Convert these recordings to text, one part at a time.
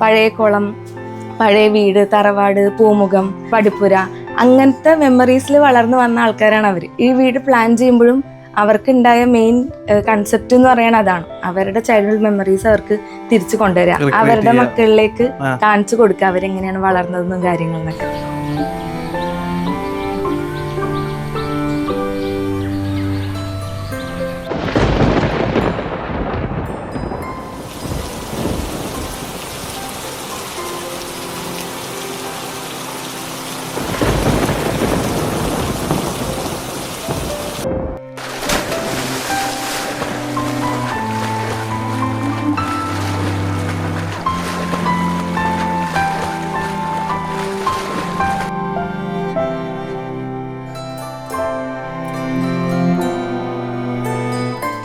പഴയ കുളം പഴയ വീട് തറവാട് പൂമുഖം പടിപ്പുര അങ്ങനത്തെ മെമ്മറീസിൽ വളർന്നു വന്ന ആൾക്കാരാണ് അവർ ഈ വീട് പ്ലാൻ ചെയ്യുമ്പോഴും അവർക്കുണ്ടായ മെയിൻ കൺസെപ്റ്റ് എന്ന് പറയുന്നത് അതാണ്. അവരുടെ ചൈൽഡ്ഹുഡ് മെമ്മറീസ് അവർക്ക് തിരിച്ചു കൊണ്ടുവരിക അവരുടെ. മക്കളിലേക്ക് കാണിച്ചു കൊടുക്കുക അവരെങ്ങനെയാണ് വളർന്നതെന്നും കാര്യങ്ങളെന്നൊക്കെ.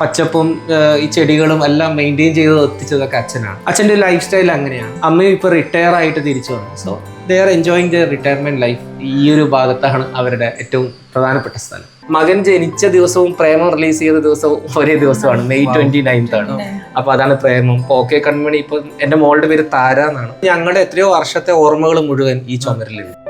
പച്ചപ്പും ഈ ചെടികളും എല്ലാം മെയിന്റെയിൻ ചെയ്ത് എത്തിച്ചതൊക്കെ അച്ഛനാണ്. അച്ഛന്റെ ലൈഫ് സ്റ്റൈൽ അങ്ങനെയാണ്. അമ്മയും ഇപ്പോൾ റിട്ടയർ ആയിട്ട് തിരിച്ചു വന്നു. So they are enjoying the retirement life ഈ ഒരു ഭാഗത്താണ് അവരുടെ ഏറ്റവും പ്രധാനപ്പെട്ട സ്ഥലം. മകൻ ജനിച്ച ദിവസവും പ്രേമം റിലീസ് ചെയ്ത ദിവസവും ഒരേ ദിവസമാണ്. മെയ് ട്വന്റി നയൻത്ത് ആണ്. അപ്പൊ അതാണ് പ്രേമം. പോക്കെ കൺമണി ഇപ്പൊ എന്റെ മോളുടെ പേര് താര എന്നാണ്. ഞങ്ങളുടെ എത്രയോ വർഷത്തെ ഓർമ്മകൾ മുഴുവൻ ഈ ചുമരിലുണ്ട്.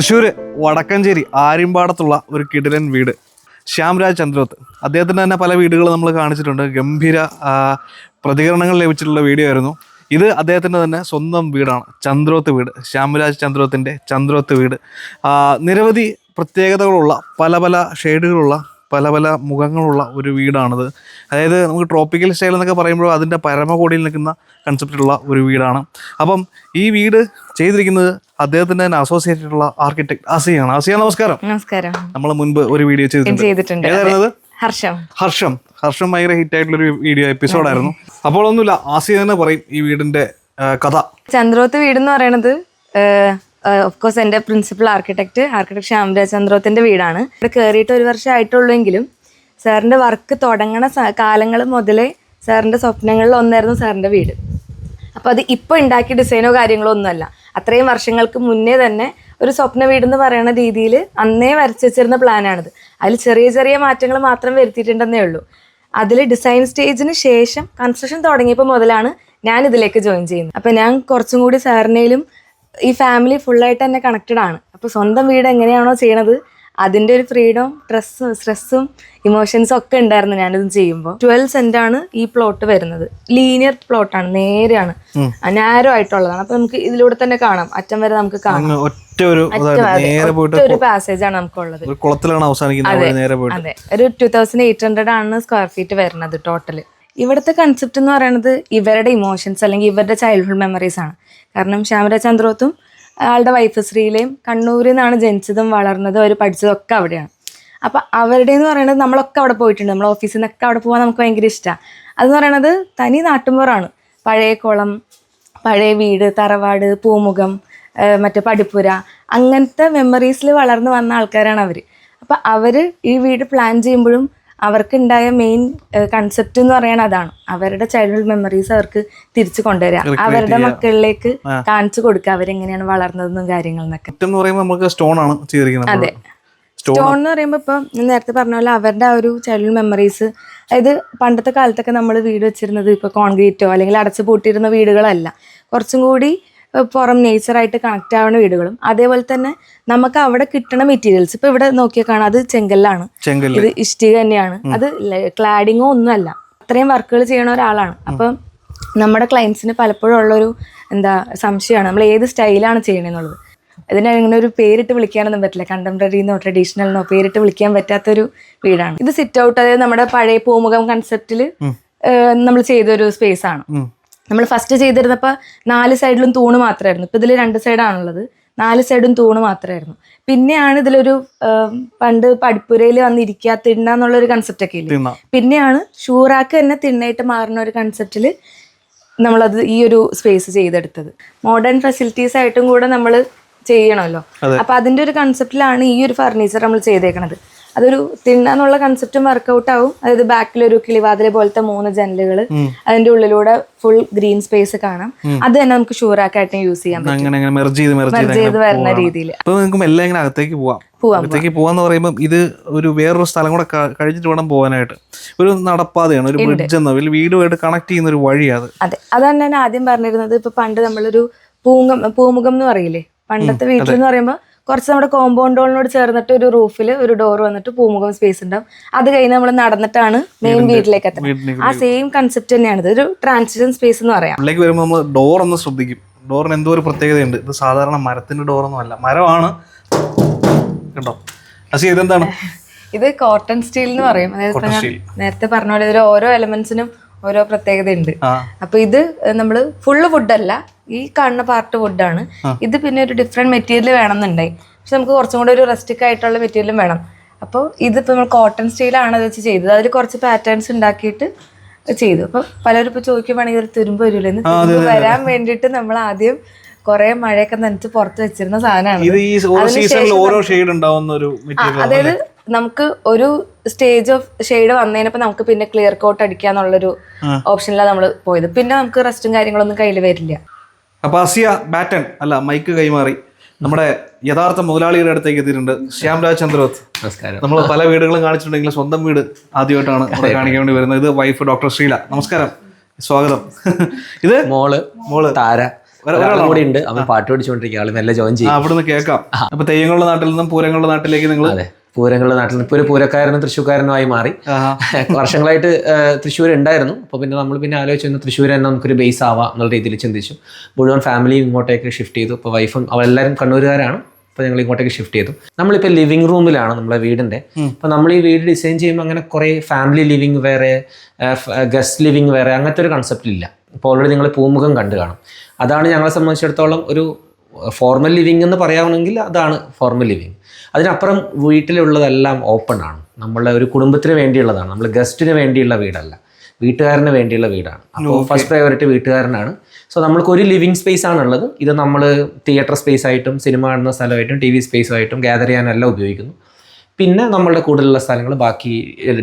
തൃശ്ശൂര് വടക്കഞ്ചേരി ആര്യമ്പാടത്തുള്ള ഒരു കിടിലൻ വീട്. ശ്യാംരാജ് ചന്ദ്രോത്ത്. അദ്ദേഹത്തിന്റെ തന്നെ പല വീടുകൾ നമ്മൾ കാണിച്ചിട്ടുണ്ട്. ഗംഭീര പ്രതികരണങ്ങൾ ലഭിച്ചിട്ടുള്ള വീഡിയോ ആയിരുന്നു ഇത് അദ്ദേഹത്തിന്റെ തന്നെ സ്വന്തം വീടാണ്. ചന്ദ്രോത്ത് വീട്. ശ്യാംരാജ് ചന്ദ്രോത്തിന്റെ ചന്ദ്രോത്ത് വീട്. നിരവധി പ്രത്യേകതകളുള്ള പല പല ഷെയ്ഡുകളുള്ള പല പല മുഖങ്ങളുള്ള ഒരു വീടാണിത്. അതായത് നമുക്ക് ട്രോപ്പിക്കൽ സ്റ്റൈൽ എന്നൊക്കെ പറയുമ്പോൾ അതിന്റെ പരമകോടിയിൽ നിൽക്കുന്ന കൺസെപ്റ്റുള്ള ഒരു വീടാണ്. അപ്പം ഈ വീട് ചെയ്തിരിക്കുന്നത് അദ്ദേഹത്തിന്റെ തന്നെ അസോസിയേറ്റഡ് ഉള്ള ആർക്കിടെക്ട് ആസിയാണ് ആസിയ നമസ്കാരം. നമസ്കാരം. നമ്മൾ മുൻപ് ഒരു വീഡിയോ ചെയ്തിട്ടുണ്ട്. ഏതായിരുന്നത് ഹർഷം. ഹർഷം. ഹർഷം ഭയങ്കര ഹിറ്റ് ആയിട്ടുള്ള ഒരു വീഡിയോ എപ്പിസോഡായിരുന്നു അപ്പോൾ ഒന്നുമില്ല ആസിയ തന്നെ പറയും ഈ വീടിന്റെ കഥ. ചന്ദ്രോത്ത് വീട് എന്ന് പറയുന്നത് ഓഫ് കോഴ്സ് എന്റെ പ്രിൻസിപ്പൽ ആർക്കിടെക്റ്റ് ആർക്കിടെക്ട് ശ്യാമരാജചന്ദ്രോത്തിന്റെ വീടാണ്. ഇവിടെ കയറിയിട്ട് ഒരു വർഷം സാറിന്റെ വർക്ക് തുടങ്ങണ കാലങ്ങൾ മുതലേ സാറിന്റെ സ്വപ്നങ്ങളിൽ ഒന്നായിരുന്നു സാറിന്റെ വീട്. അപ്പോൾ അത് ഇപ്പോൾ ഉണ്ടാക്കിയ ഡിസൈനോ കാര്യങ്ങളോ ഒന്നുമല്ല. അത്രയും വർഷങ്ങൾക്ക് മുന്നേ തന്നെ ഒരു സ്വപ്ന വീടെന്ന് പറയുന്ന രീതിയിൽ അന്നേ വരച്ചു വെച്ചിരുന്ന പ്ലാനാണിത് അതിൽ ചെറിയ ചെറിയ മാറ്റങ്ങൾ മാത്രം വരുത്തിയിട്ടുണ്ടെന്നേ ഉള്ളൂ. അതിൽ ഡിസൈൻ സ്റ്റേജിന് ശേഷം കൺസ്ട്രക്ഷൻ തുടങ്ങിയപ്പോൾ മുതലാണ് ഞാൻ ഇതിലേക്ക് ജോയിൻ ചെയ്യുന്നത്. അപ്പോൾ ഞാൻ കുറച്ചും കൂടി സാറിനേലും ഈ ഫാമിലി ഫുള്ളായിട്ട് തന്നെ കണക്റ്റഡ് ആണ്. അപ്പോൾ സ്വന്തം വീട് എങ്ങനെയാണോ ചെയ്യണത് അതിന്റെ ഒരു ഫ്രീഡം സ്ട്രെസ്സും സ്ട്രെസ്സും ഇമോഷൻസും ഒക്കെ ഉണ്ടായിരുന്നു ഞാനിത് ചെയ്യുമ്പോൾ ട്വൽവ് സെന്റ് ആണ് ഈ പ്ലോട്ട് വരുന്നത്. ലീനിയർ പ്ലോട്ടാണ് നേരെയാണ്. നാരോ ആയിട്ടുള്ളതാണ്. അപ്പൊ നമുക്ക് ഇതിലൂടെ തന്നെ കാണാം. അറ്റം വരെ നമുക്ക് കാണാം. ഒറ്റ ഒരു പാസേജ് ആണ് നമുക്കുള്ളത്. കുളത്തിലാണ് അവസാനിക്കുന്നത് അതെ ഒരു ടു തൗസൻഡ് എയ്റ്റ് ഹൺഡ്രഡ് ആണ് സ്ക്വയർ ഫീറ്റ് വരുന്നത് ടോട്ടൽ ഇവിടുത്തെ കൺസെപ്റ്റ് എന്ന് പറയുന്നത് ഇവരുടെ ഇമോഷൻസ് അല്ലെങ്കിൽ ഇവരുടെ ചൈൽഡ്ഹുഡ് മെമ്മറീസ് ആണ്. കാരണം ശ്യാമരാജ് ചന്ദ്രോത്തും ആളുടെ വൈഫ് ശ്രീലയും കണ്ണൂരിൽ നിന്നാണ് ജനിച്ചതും വളർന്നതും അവർ പഠിച്ചതും ഒക്കെ അവിടെയാണ്. അപ്പോൾ അവരുടെ എന്ന് പറയുന്നത് നമ്മളൊക്കെ അവിടെ പോയിട്ടുണ്ട്. നമ്മൾ ഓഫീസിൽ നിന്നൊക്കെ അവിടെ പോകാൻ നമുക്ക് ഭയങ്കര ഇഷ്ടമാണ് അതെന്ന് പറയുന്നത് തനി നാട്ടുമ്പോറാണ് പഴയ കുളം പഴയ വീട് തറവാട് പൂമുഖം മറ്റേ പടിപ്പുര അങ്ങനത്തെ മെമ്മറീസിൽ വളർന്നു വന്ന ആൾക്കാരാണ് അവർ അപ്പം അവർ ഈ വീട് പ്ലാൻ ചെയ്യുമ്പോഴും അവർക്കുണ്ടായ മെയിൻ കൺസെപ്റ്റ് എന്ന് പറയുന്നത് അതാണ്. അവരുടെ ചൈൽഡ്ഹുഡ് മെമ്മറീസ് അവർക്ക് തിരിച്ചു കൊണ്ടുവരിക. അവരുടെ മക്കളിലേക്ക് കാണിച്ചു കൊടുക്കുക അവരെങ്ങനെയാണ് വളർന്നതെന്നും കാര്യങ്ങളെന്നൊക്കെ നമുക്ക് സ്റ്റോൺ ആണ് ചെയ്തിരിക്കുന്നത്. അതെ. സ്റ്റോൺ എന്ന് പറയുമ്പോൾ ഇപ്പം നേരത്തെ പറഞ്ഞ പോലെ അവരുടെ ആ ഒരു ചൈൽഡ്ഹുഡ് മെമ്മറീസ് അതായത് പണ്ടത്തെ കാലത്തൊക്കെ നമ്മൾ വീട് വെച്ചിരുന്നത് ഇപ്പോൾ കോൺക്രീറ്റോ അല്ലെങ്കിൽ അടച്ചു പൂട്ടിയിരുന്ന വീടുകളല്ല. കുറച്ചും കൂടി പുറം നേച്ചറായിട്ട് കണക്ട് ആവുന്ന വീടുകളും. അതേപോലെ തന്നെ നമുക്ക് അവിടെ കിട്ടുന്ന മെറ്റീരിയൽസ് ഇപ്പൊ ഇവിടെ നോക്കിയാൽ കാണാം അത് ചെങ്കല്ലാണ്. ഇത് ഇഷ്ടിക തന്നെയാണ്. അത് ക്ലാഡിങ്ങോ ഒന്നുമല്ല. അത്രയും വർക്കുകൾ ചെയ്യണ ഒരാളാണ്. അപ്പൊ നമ്മുടെ ക്ലയൻസിന് പലപ്പോഴും ഉള്ളൊരു എന്താ സംശയമാണ്. നമ്മൾ ഏത് സ്റ്റൈലാണ് ചെയ്യണമെന്നുള്ളത് ഇതിനെ അങ്ങനെ ഒരു പേരിട്ട് വിളിക്കാനൊന്നും പറ്റില്ല. കണ്ടംപററിന്നോ എന്നോ പേരിട്ട് വിളിക്കാൻ പറ്റാത്തൊരു വീടാണ്. ഇത് സിറ്റ് ഔട്ട് അതായത് നമ്മുടെ പഴയ പൂമുഖം കൺസെപ്റ്റിൽ നമ്മൾ ചെയ്തൊരു സ്പേസ് ആണ്. നമ്മൾ ഫസ്റ്റ് ചെയ്തിരുന്നപ്പോൾ നാല് സൈഡിലും തൂണ് മാത്രമായിരുന്നു ഇപ്പം ഇതിൽ രണ്ട് സൈഡാണുള്ളത് നാല് സൈഡും തൂണ് മാത്രമായിരുന്നു പിന്നെയാണ് ഇതിലൊരു പണ്ട് പഠിപ്പുരയിൽ വന്നിരിക്കുക തിണ്ണ എന്നുള്ളൊരു കൺസെപ്റ്റ് ഒക്കെ ഇല്ലേ? പിന്നെയാണ് ഷൂറാക്ക് തന്നെ തിണ്ണയിട്ട് മാറുന്ന ഒരു കൺസെപ്റ്റിൽ നമ്മളത് ഈ ഒരു സ്പേസ് ചെയ്തെടുത്തത്. മോഡേൺ ഫെസിലിറ്റീസ് ആയിട്ടും കൂടെ നമ്മൾ ചെയ്യണമല്ലോ. അപ്പൊ അതിന്റെ ഒരു കൺസെപ്റ്റിലാണ് ഈ ഒരു ഫർണിച്ചർ നമ്മൾ ചെയ്തേക്കണത്. അതൊരു തിന്നാന്നുള്ള കൺസെപ്റ്റും വർക്കൗട്ട് ആവും. അതായത് ബാക്കിലൊരു കിളിവാതിൽ പോലത്തെ മൂന്ന് ജനലുകൾ അതിന്റെ ഉള്ളിലൂടെ ഫുൾ ഗ്രീൻ സ്പേസ് കാണാം. അത് തന്നെ നമുക്ക് ഷൂറാക്കായിട്ട് യൂസ് ചെയ്യാൻ പറ്റും. മെർജ് ചെയ്ത് വരുന്ന രീതിയിൽ എല്ലാം ഇങ്ങനെ അകത്തേക്ക് പോവാം. അകത്തേക്ക് പോവാന്ന് പറയുമ്പോൾ ഇത് ഒരു വേറൊരു സ്ഥലം കൂടെ കഴിഞ്ഞിട്ട് വേണം പോകാനായിട്ട് ഒരു നടപ്പാതയാണ് ഒരു ബ്രിഡ്ജ് എന്ന വീടുമായിട്ട് കണക്ട് ചെയ്യുന്ന ഒരു വഴിയാണ് അതെ. അതാണ് ഞാൻ ആദ്യം പറഞ്ഞിരുന്നത്. ഇപ്പൊ പണ്ട് നമ്മളൊരു പൂങ്കം പൂമുഖം എന്ന് പറയില്ലേ? പണ്ടത്തെ വീട്ടിൽ എന്ന് പറയുമ്പോൾ കുറച്ച് നമ്മുടെ കോമ്പൗണ്ടോളിനോട് ചേർന്നിട്ട് ഒരു റൂഫിൽ ഒരു ഡോർ വന്നിട്ട് പൂമുഖം സ്പേസ് ഉണ്ടാവും. അത് കഴിഞ്ഞ് നമ്മൾ നടന്നിട്ടാണ് മെയിൻ വീട്ടിലേക്ക് എത്തുന്നത്. ആ സെയിം കൺസെപ്റ്റ് തന്നെയാണ്. ഇത് ഒരു ട്രാൻസിഷൻ സ്പേസ് എന്ന് പറയാം. ഉള്ളിലേക്ക് വരുമ്പോൾ നമ്മൾ ഡോർ ഒന്ന് ശ്രദ്ധിക്കും. ഡോറിന് എന്തോ ഒരു പ്രത്യേകതയുണ്ട്. ഇത് സാധാരണ മരത്തിന്റെ ഡോറൊന്നും അല്ല. മരമാണ്. കണ്ടോ? അസി ഇതെന്താണ്? ഇത് കോട്ടൺ സ്റ്റീൽ എന്ന് പറയും. അതായത് നേരത്തെ പറഞ്ഞ പോലെ ഇതിൽ ഓരോ എലമെന്റ്സിനും ഓരോ പ്രത്യേകത ഉണ്ട് അപ്പൊ ഇത് നമ്മൾ ഫുള്ള് ഫുഡല്ല ഈ കാണുന്ന പാർട്ട് ഫുഡാണ് ഇത് പിന്നെ ഒരു ഡിഫറെന്റ് മെറ്റീരിയൽ വേണമെന്നുണ്ടായി. പക്ഷെ നമുക്ക് കുറച്ചും കൂടെ ഒരു റെസ്റ്റിക് ആയിട്ടുള്ള മെറ്റീരിയലും വേണം. അപ്പോൾ ഇതിപ്പോൾ നമ്മൾ കോട്ടൺ സ്റ്റീലാണ് അത് വെച്ച് ചെയ്തത്. അതിൽ കുറച്ച് പാറ്റേൺസ് ഉണ്ടാക്കിയിട്ട് ചെയ്തു. അപ്പോൾ പലരും ഇപ്പൊ ചോദിക്കുവാണെങ്കിൽ ഇതിൽ തുരുമ്പ് വരില്ലെന്ന് വരാൻ വേണ്ടിയിട്ട് നമ്മൾ ആദ്യം കുറെ മഴയൊക്കെ നനച്ച് പുറത്ത് വെച്ചിരുന്ന സാധനമാണ്. അതായത് നമുക്ക് ഒരു സ്റ്റേജ് ഓഫ് ഷെയ്ഡ് വന്നതിനപ്പോൾ നമുക്ക് പിന്നെ ക്ലിയർ കോട്ട് അടിക്കാന്നുള്ളൊരു ഓപ്ഷനിലാണ് നമ്മൾ പോയത്. പിന്നെ നമുക്ക് റെസ്റ്റും കാര്യങ്ങളൊന്നും കയ്യിൽ വരില്ല. അപ്പൊ അസിയ ബാറ്റൺ അല്ല മൈക്ക് കൈമാറി. നമ്മുടെ യഥാർത്ഥ മുതലാളിയുടെ അടുത്തേക്ക് എത്തിയിട്ടുണ്ട് ശ്യാംരാജ് ചന്ദ്രോത് നമസ്കാരം. നമ്മൾ പല വീടുകളും കാണിച്ചിട്ടുണ്ടെങ്കിൽ സ്വന്തം വീട് ആദ്യമായിട്ടാണ് ഇവിടെ കാണിക്കാൻ വേണ്ടി വരുന്നത്. ഇത് വൈഫ് ഡോക്ടർ ശ്രീല. നമസ്കാരം. സ്വാഗതം. ഇത് മോൾ മോൾ. താര. കൂടി ഉണ്ട്. അവൻ പാട്ട് പഠിച്ചുകൊണ്ടിരിക്കുക ആൾ മെല്ലെ ജോയിൻ ചെയ്യും. അവിടുന്ന് കേൾക്കാം. അപ്പൊ തെയ്യങ്ങളുടെ നാട്ടിൽ നിന്നും പൂരങ്ങളുടെ നാട്ടിലേക്ക് നിങ്ങൾ പൂരങ്ങളുടെ നാട്ടിൽ ഇപ്പോൾ ഇപ്പൊ ഒരു പൂരക്കാരനും തൃശ്ശൂർക്കാരനുമായി മാറി. വർഷങ്ങളായിട്ട് തൃശ്ശൂർ ഉണ്ടായിരുന്നു അപ്പോൾ പിന്നെ നമ്മൾ പിന്നെ ആലോചിച്ചു ഇന്ന് തൃശ്ശൂർ തന്നെ നമുക്കൊരു ബേസ് ആവാം എന്നുള്ള രീതിയിൽ ചിന്തിച്ചു. മുഴുവൻ ഫാമിലിയും ഇങ്ങോട്ടേക്ക് ഷിഫ്റ്റ് ചെയ്തു. ഇപ്പോൾ വൈഫും അവരെല്ലാവരും കണ്ണൂരുകാരാണ്. അപ്പോൾ ഞങ്ങൾ ഇങ്ങോട്ടേക്ക് ഷിഫ്റ്റ് ചെയ്തു. നമ്മളിപ്പോൾ ലിവിംഗ് റൂമിലാണ് നമ്മളെ വീടിന്റെ അപ്പോൾ നമ്മൾ ഈ വീട് ഡിസൈൻ ചെയ്യുമ്പോൾ അങ്ങനെ കുറേ ഫാമിലി ലിവിംഗ് വേറെ ഗസ്റ്റ് ലിവിംഗ് വേറെ അങ്ങനത്തെ ഒരു കൺസെപ്റ്റ് ഇല്ല. ഇപ്പോൾ ഓൾറെഡി നിങ്ങൾ പൂമുഖം കണ്ടു കാണും. അതാണ് ഞങ്ങളെ സംബന്ധിച്ചിടത്തോളം ഒരു ഫോർമൽ ലിവിങ് എന്ന് പറയാമെങ്കിൽ അതാണ് ഫോർമൽ ലിവിങ് അതിനപ്പുറം വീട്ടിലുള്ളതെല്ലാം ഓപ്പൺ ആണ്. നമ്മളെ ഒരു കുടുംബത്തിന് വേണ്ടിയുള്ളതാണ്. നമ്മൾ ഗസ്റ്റിന് വേണ്ടിയുള്ള വീടല്ല. വീട്ടുകാരന് വേണ്ടിയുള്ള വീടാണ്. അപ്പോൾ ഫസ്റ്റ് പ്രയോറിറ്റി വീട്ടുകാരനാണ്. സോ നമ്മൾക്ക് ഒരു ലിവിങ് സ്പേസ് ആണുള്ളത്. ഇത് നമ്മൾ തിയേറ്റർ സ്പേസ് ആയിട്ടും സിനിമ കാണുന്ന സ്ഥലമായിട്ടും ടി വി സ്പേസുമായിട്ടും ഗ്യാദർ ചെയ്യാനെല്ലാം ഉപയോഗിക്കുന്നു. പിന്നെ നമ്മളുടെ കൂടുതലുള്ള സ്ഥലങ്ങൾ ബാക്കി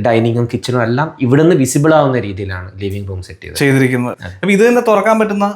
ഡൈനിങ്ങും കിച്ചണും എല്ലാം ഇവിടുന്ന് വിസിബിൾ ആവുന്ന രീതിയിലാണ് ലിവിംഗ് റൂം സെറ്റ് ചെയ്തിരിക്കുന്നത്. അപ്പോൾ ഇത് തന്നെ തുറക്കാൻ പറ്റുന്ന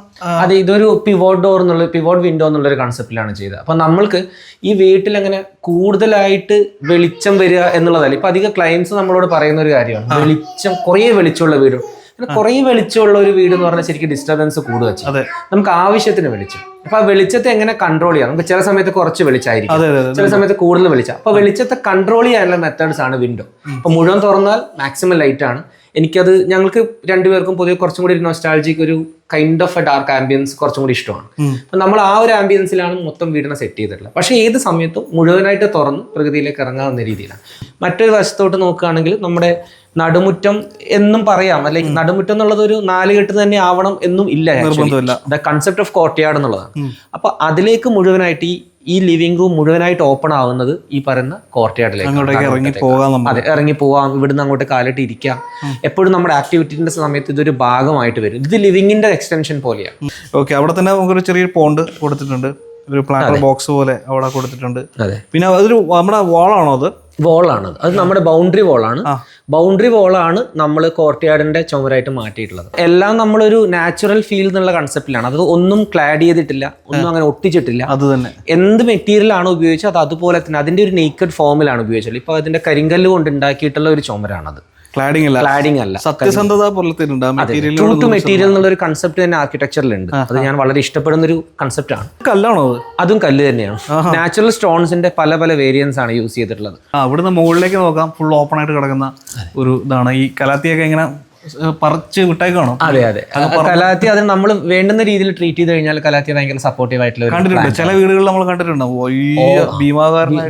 അതെ ഇതൊരു പിവോട്ട് ഡോർ എന്നുള്ള പിവോട്ട് വിൻഡോ എന്നുള്ള ഒരു കൺസെപ്റ്റിലാണ് ചെയ്തത്. അപ്പൊ നമ്മൾക്ക് ഈ വീട്ടിൽ അങ്ങനെ കൂടുതലായിട്ട് വെളിച്ചം വരിക എന്നുള്ളതല്ല ഇപ്പൊ അധികം ക്ലയൻസ് നമ്മളോട് പറയുന്ന ഒരു കാര്യമാണ്. വെളിച്ചം കുറേ വെളിച്ചമുള്ള വീട് കുറേ വെളിച്ചമുള്ള ഒരു വീട് എന്ന് പറഞ്ഞാൽ ശരിക്കും ഡിസ്റ്റർബൻസ് കൂടുക ചെയ്യും. നമുക്ക് ആവശ്യത്തിന് വെളിച്ചം. അപ്പൊ ആ വെളിച്ചത്തെ എങ്ങനെ കൺട്രോൾ ചെയ്യാം? നമുക്ക് ചില സമയത്ത് കുറച്ച് വെളിച്ചമായിരിക്കും ചില സമയത്ത് കൂടുതൽ വെളിച്ചം. അപ്പൊ വെളിച്ചത്തെ കൺട്രോൾ ചെയ്യാനുള്ള മെത്തേഡ്സ് ആണ് വിൻഡോ അപ്പൊ മുഴുവൻ തുറന്നാൽ മാക്സിമം ലൈറ്റ് ആണ്. എനിക്കത് ഞങ്ങൾക്ക് രണ്ടുപേർക്കും പൊതുവെ കുറച്ചും കൂടി ഒരു നൊസ്റ്റാൾജിക്ക് ഒരു kind of a dark ambience കുറച്ചും കൂടി ഇഷ്ടമാണ്. അപ്പൊ നമ്മൾ ആ ഒരു ആംബിയൻസിലാണ് മൊത്തം വീടിനെ സെറ്റ് ചെയ്തിട്ടുള്ളത്. പക്ഷേ ഏത് സമയത്തും മുഴുവനായിട്ട് തുറന്ന് പ്രകൃതിയിലേക്ക് ഇറങ്ങാവുന്ന രീതിയിലാണ്. മറ്റൊരു വശത്തോട്ട് നോക്കുകയാണെങ്കിൽ നമ്മുടെ നടുമുറ്റം എന്നും പറയാം. അല്ലെങ്കിൽ നടുമുറ്റം എന്നുള്ളത് ഒരു നാലുകെട്ട് തന്നെ ആവണം എന്നും ഇല്ല. ദ കൺസെപ്റ്റ് ഓഫ് കോർട്ട്യാർഡ് എന്നുള്ളതാണ്. അപ്പൊ അതിലേക്ക് മുഴുവനായിട്ട് ഈ ഈ ലിവിംഗ് റൂം മുഴുവനായിട്ട് ഓപ്പൺ ആവുന്നത് ഈ പറയുന്ന കോർട്ടയാർഡിലേക്ക് ഇറങ്ങി അതെ ഇറങ്ങി പോവാം. ഇവിടുന്ന് അങ്ങോട്ട് കാലിട്ട് ഇരിക്കാം. എപ്പോഴും നമ്മുടെ ആക്ടിവിറ്റീന്റെ സമയത്ത് ഇതൊരു ഭാഗമായിട്ട് വരും. ഇത് ലിവിങ്ങിന്റെ എക്സ്റ്റൻഷൻ പോലെയാണ് ഓക്കെ അവിടെ തന്നെ നമുക്കൊരു ചെറിയൊരു പോണ്ട് കൊടുത്തിട്ടുണ്ട്. ഒരു പ്ലാന്റർ ബോക്സ് പോലെ അവിടെ കൊടുത്തിട്ടുണ്ട്. പിന്നെ അതൊരു നമ്മുടെ വാളാണോ അത്? വോളാണ് അത് നമ്മുടെ ബൗണ്ടറി വോളാണ്. ബൗണ്ടറി വോളാണ് നമ്മൾ കോർട്ട്യാർഡിന്റെ ചുമരായിട്ട് മാറ്റിയിട്ടുള്ളത്. എല്ലാം നമ്മളൊരു നാച്ചുറൽ ഫീൽ എന്നുള്ള കൺസെപ്റ്റിലാണ്. അത് ഒന്നും ക്ലാഡ് ചെയ്തിട്ടില്ല ഒന്നും അങ്ങനെ ഒട്ടിച്ചിട്ടില്ല. അത് തന്നെ. എന്ത് മെറ്റീരിയൽ ആണ് ഉപയോഗിച്ചത് അത് അതുപോലെ തന്നെ അതിന്റെ ഒരു നെയ്ക്കഡ് ഫോമിലാണ് ഉപയോഗിച്ചത്. ഇപ്പൊ അതിന്റെ കരിങ്കല്ല് കൊണ്ട് ഉണ്ടാക്കിയിട്ടുള്ള ഒരു ചുമരാണത്. ക്ലാഡിംഗ് അല്ല. ക്ലാഡിംഗ് അല്ല. സത്യസന്ധത പോലത്തെ മെറ്റീരിയൽ ടു മെറ്റീരിയൽ എന്നുള്ള ഒരു കൺസെപ്റ്റ് തന്നെ ആർക്കിടെക്ചറിലുണ്ട് അത് ഞാൻ വളരെ ഇഷ്ടപ്പെടുന്ന ഒരു കൺസെപ്റ്റ് ആണ്. കല്ലാണോ അത്? കല്ല് തന്നെയാണ്. നാച്ചുറൽ സ്റ്റോൺസിന്റെ പല പല വേരിയൻസ് ആണ് യൂസ് ചെയ്തിട്ടുള്ളത്. അവിടുന്ന് മുകളിലേക്ക് നോക്കാം. ഫുൾ ഓപ്പൺ ആയിട്ട് കിടക്കുന്ന ഒരു ഇതാണ്. ഈ കലാത്തിയൊക്കെ ഇങ്ങനെ പറിച്ച് വിട്ടേക്കാണോ അതെ അതെ. കലാത്തി അത് നമ്മൾ വേണ്ടുന്ന രീതിയിൽ ട്രീറ്റ് ചെയ്ത് കഴിഞ്ഞാൽ കലാത്തി ഭയങ്കര സപ്പോർട്ടീവ് ആയിട്ടുള്ള കണ്ടിട്ടുണ്ട്. ചില വീടുകളിൽ നമ്മൾ കണ്ടിട്ടുണ്ട് വലിയ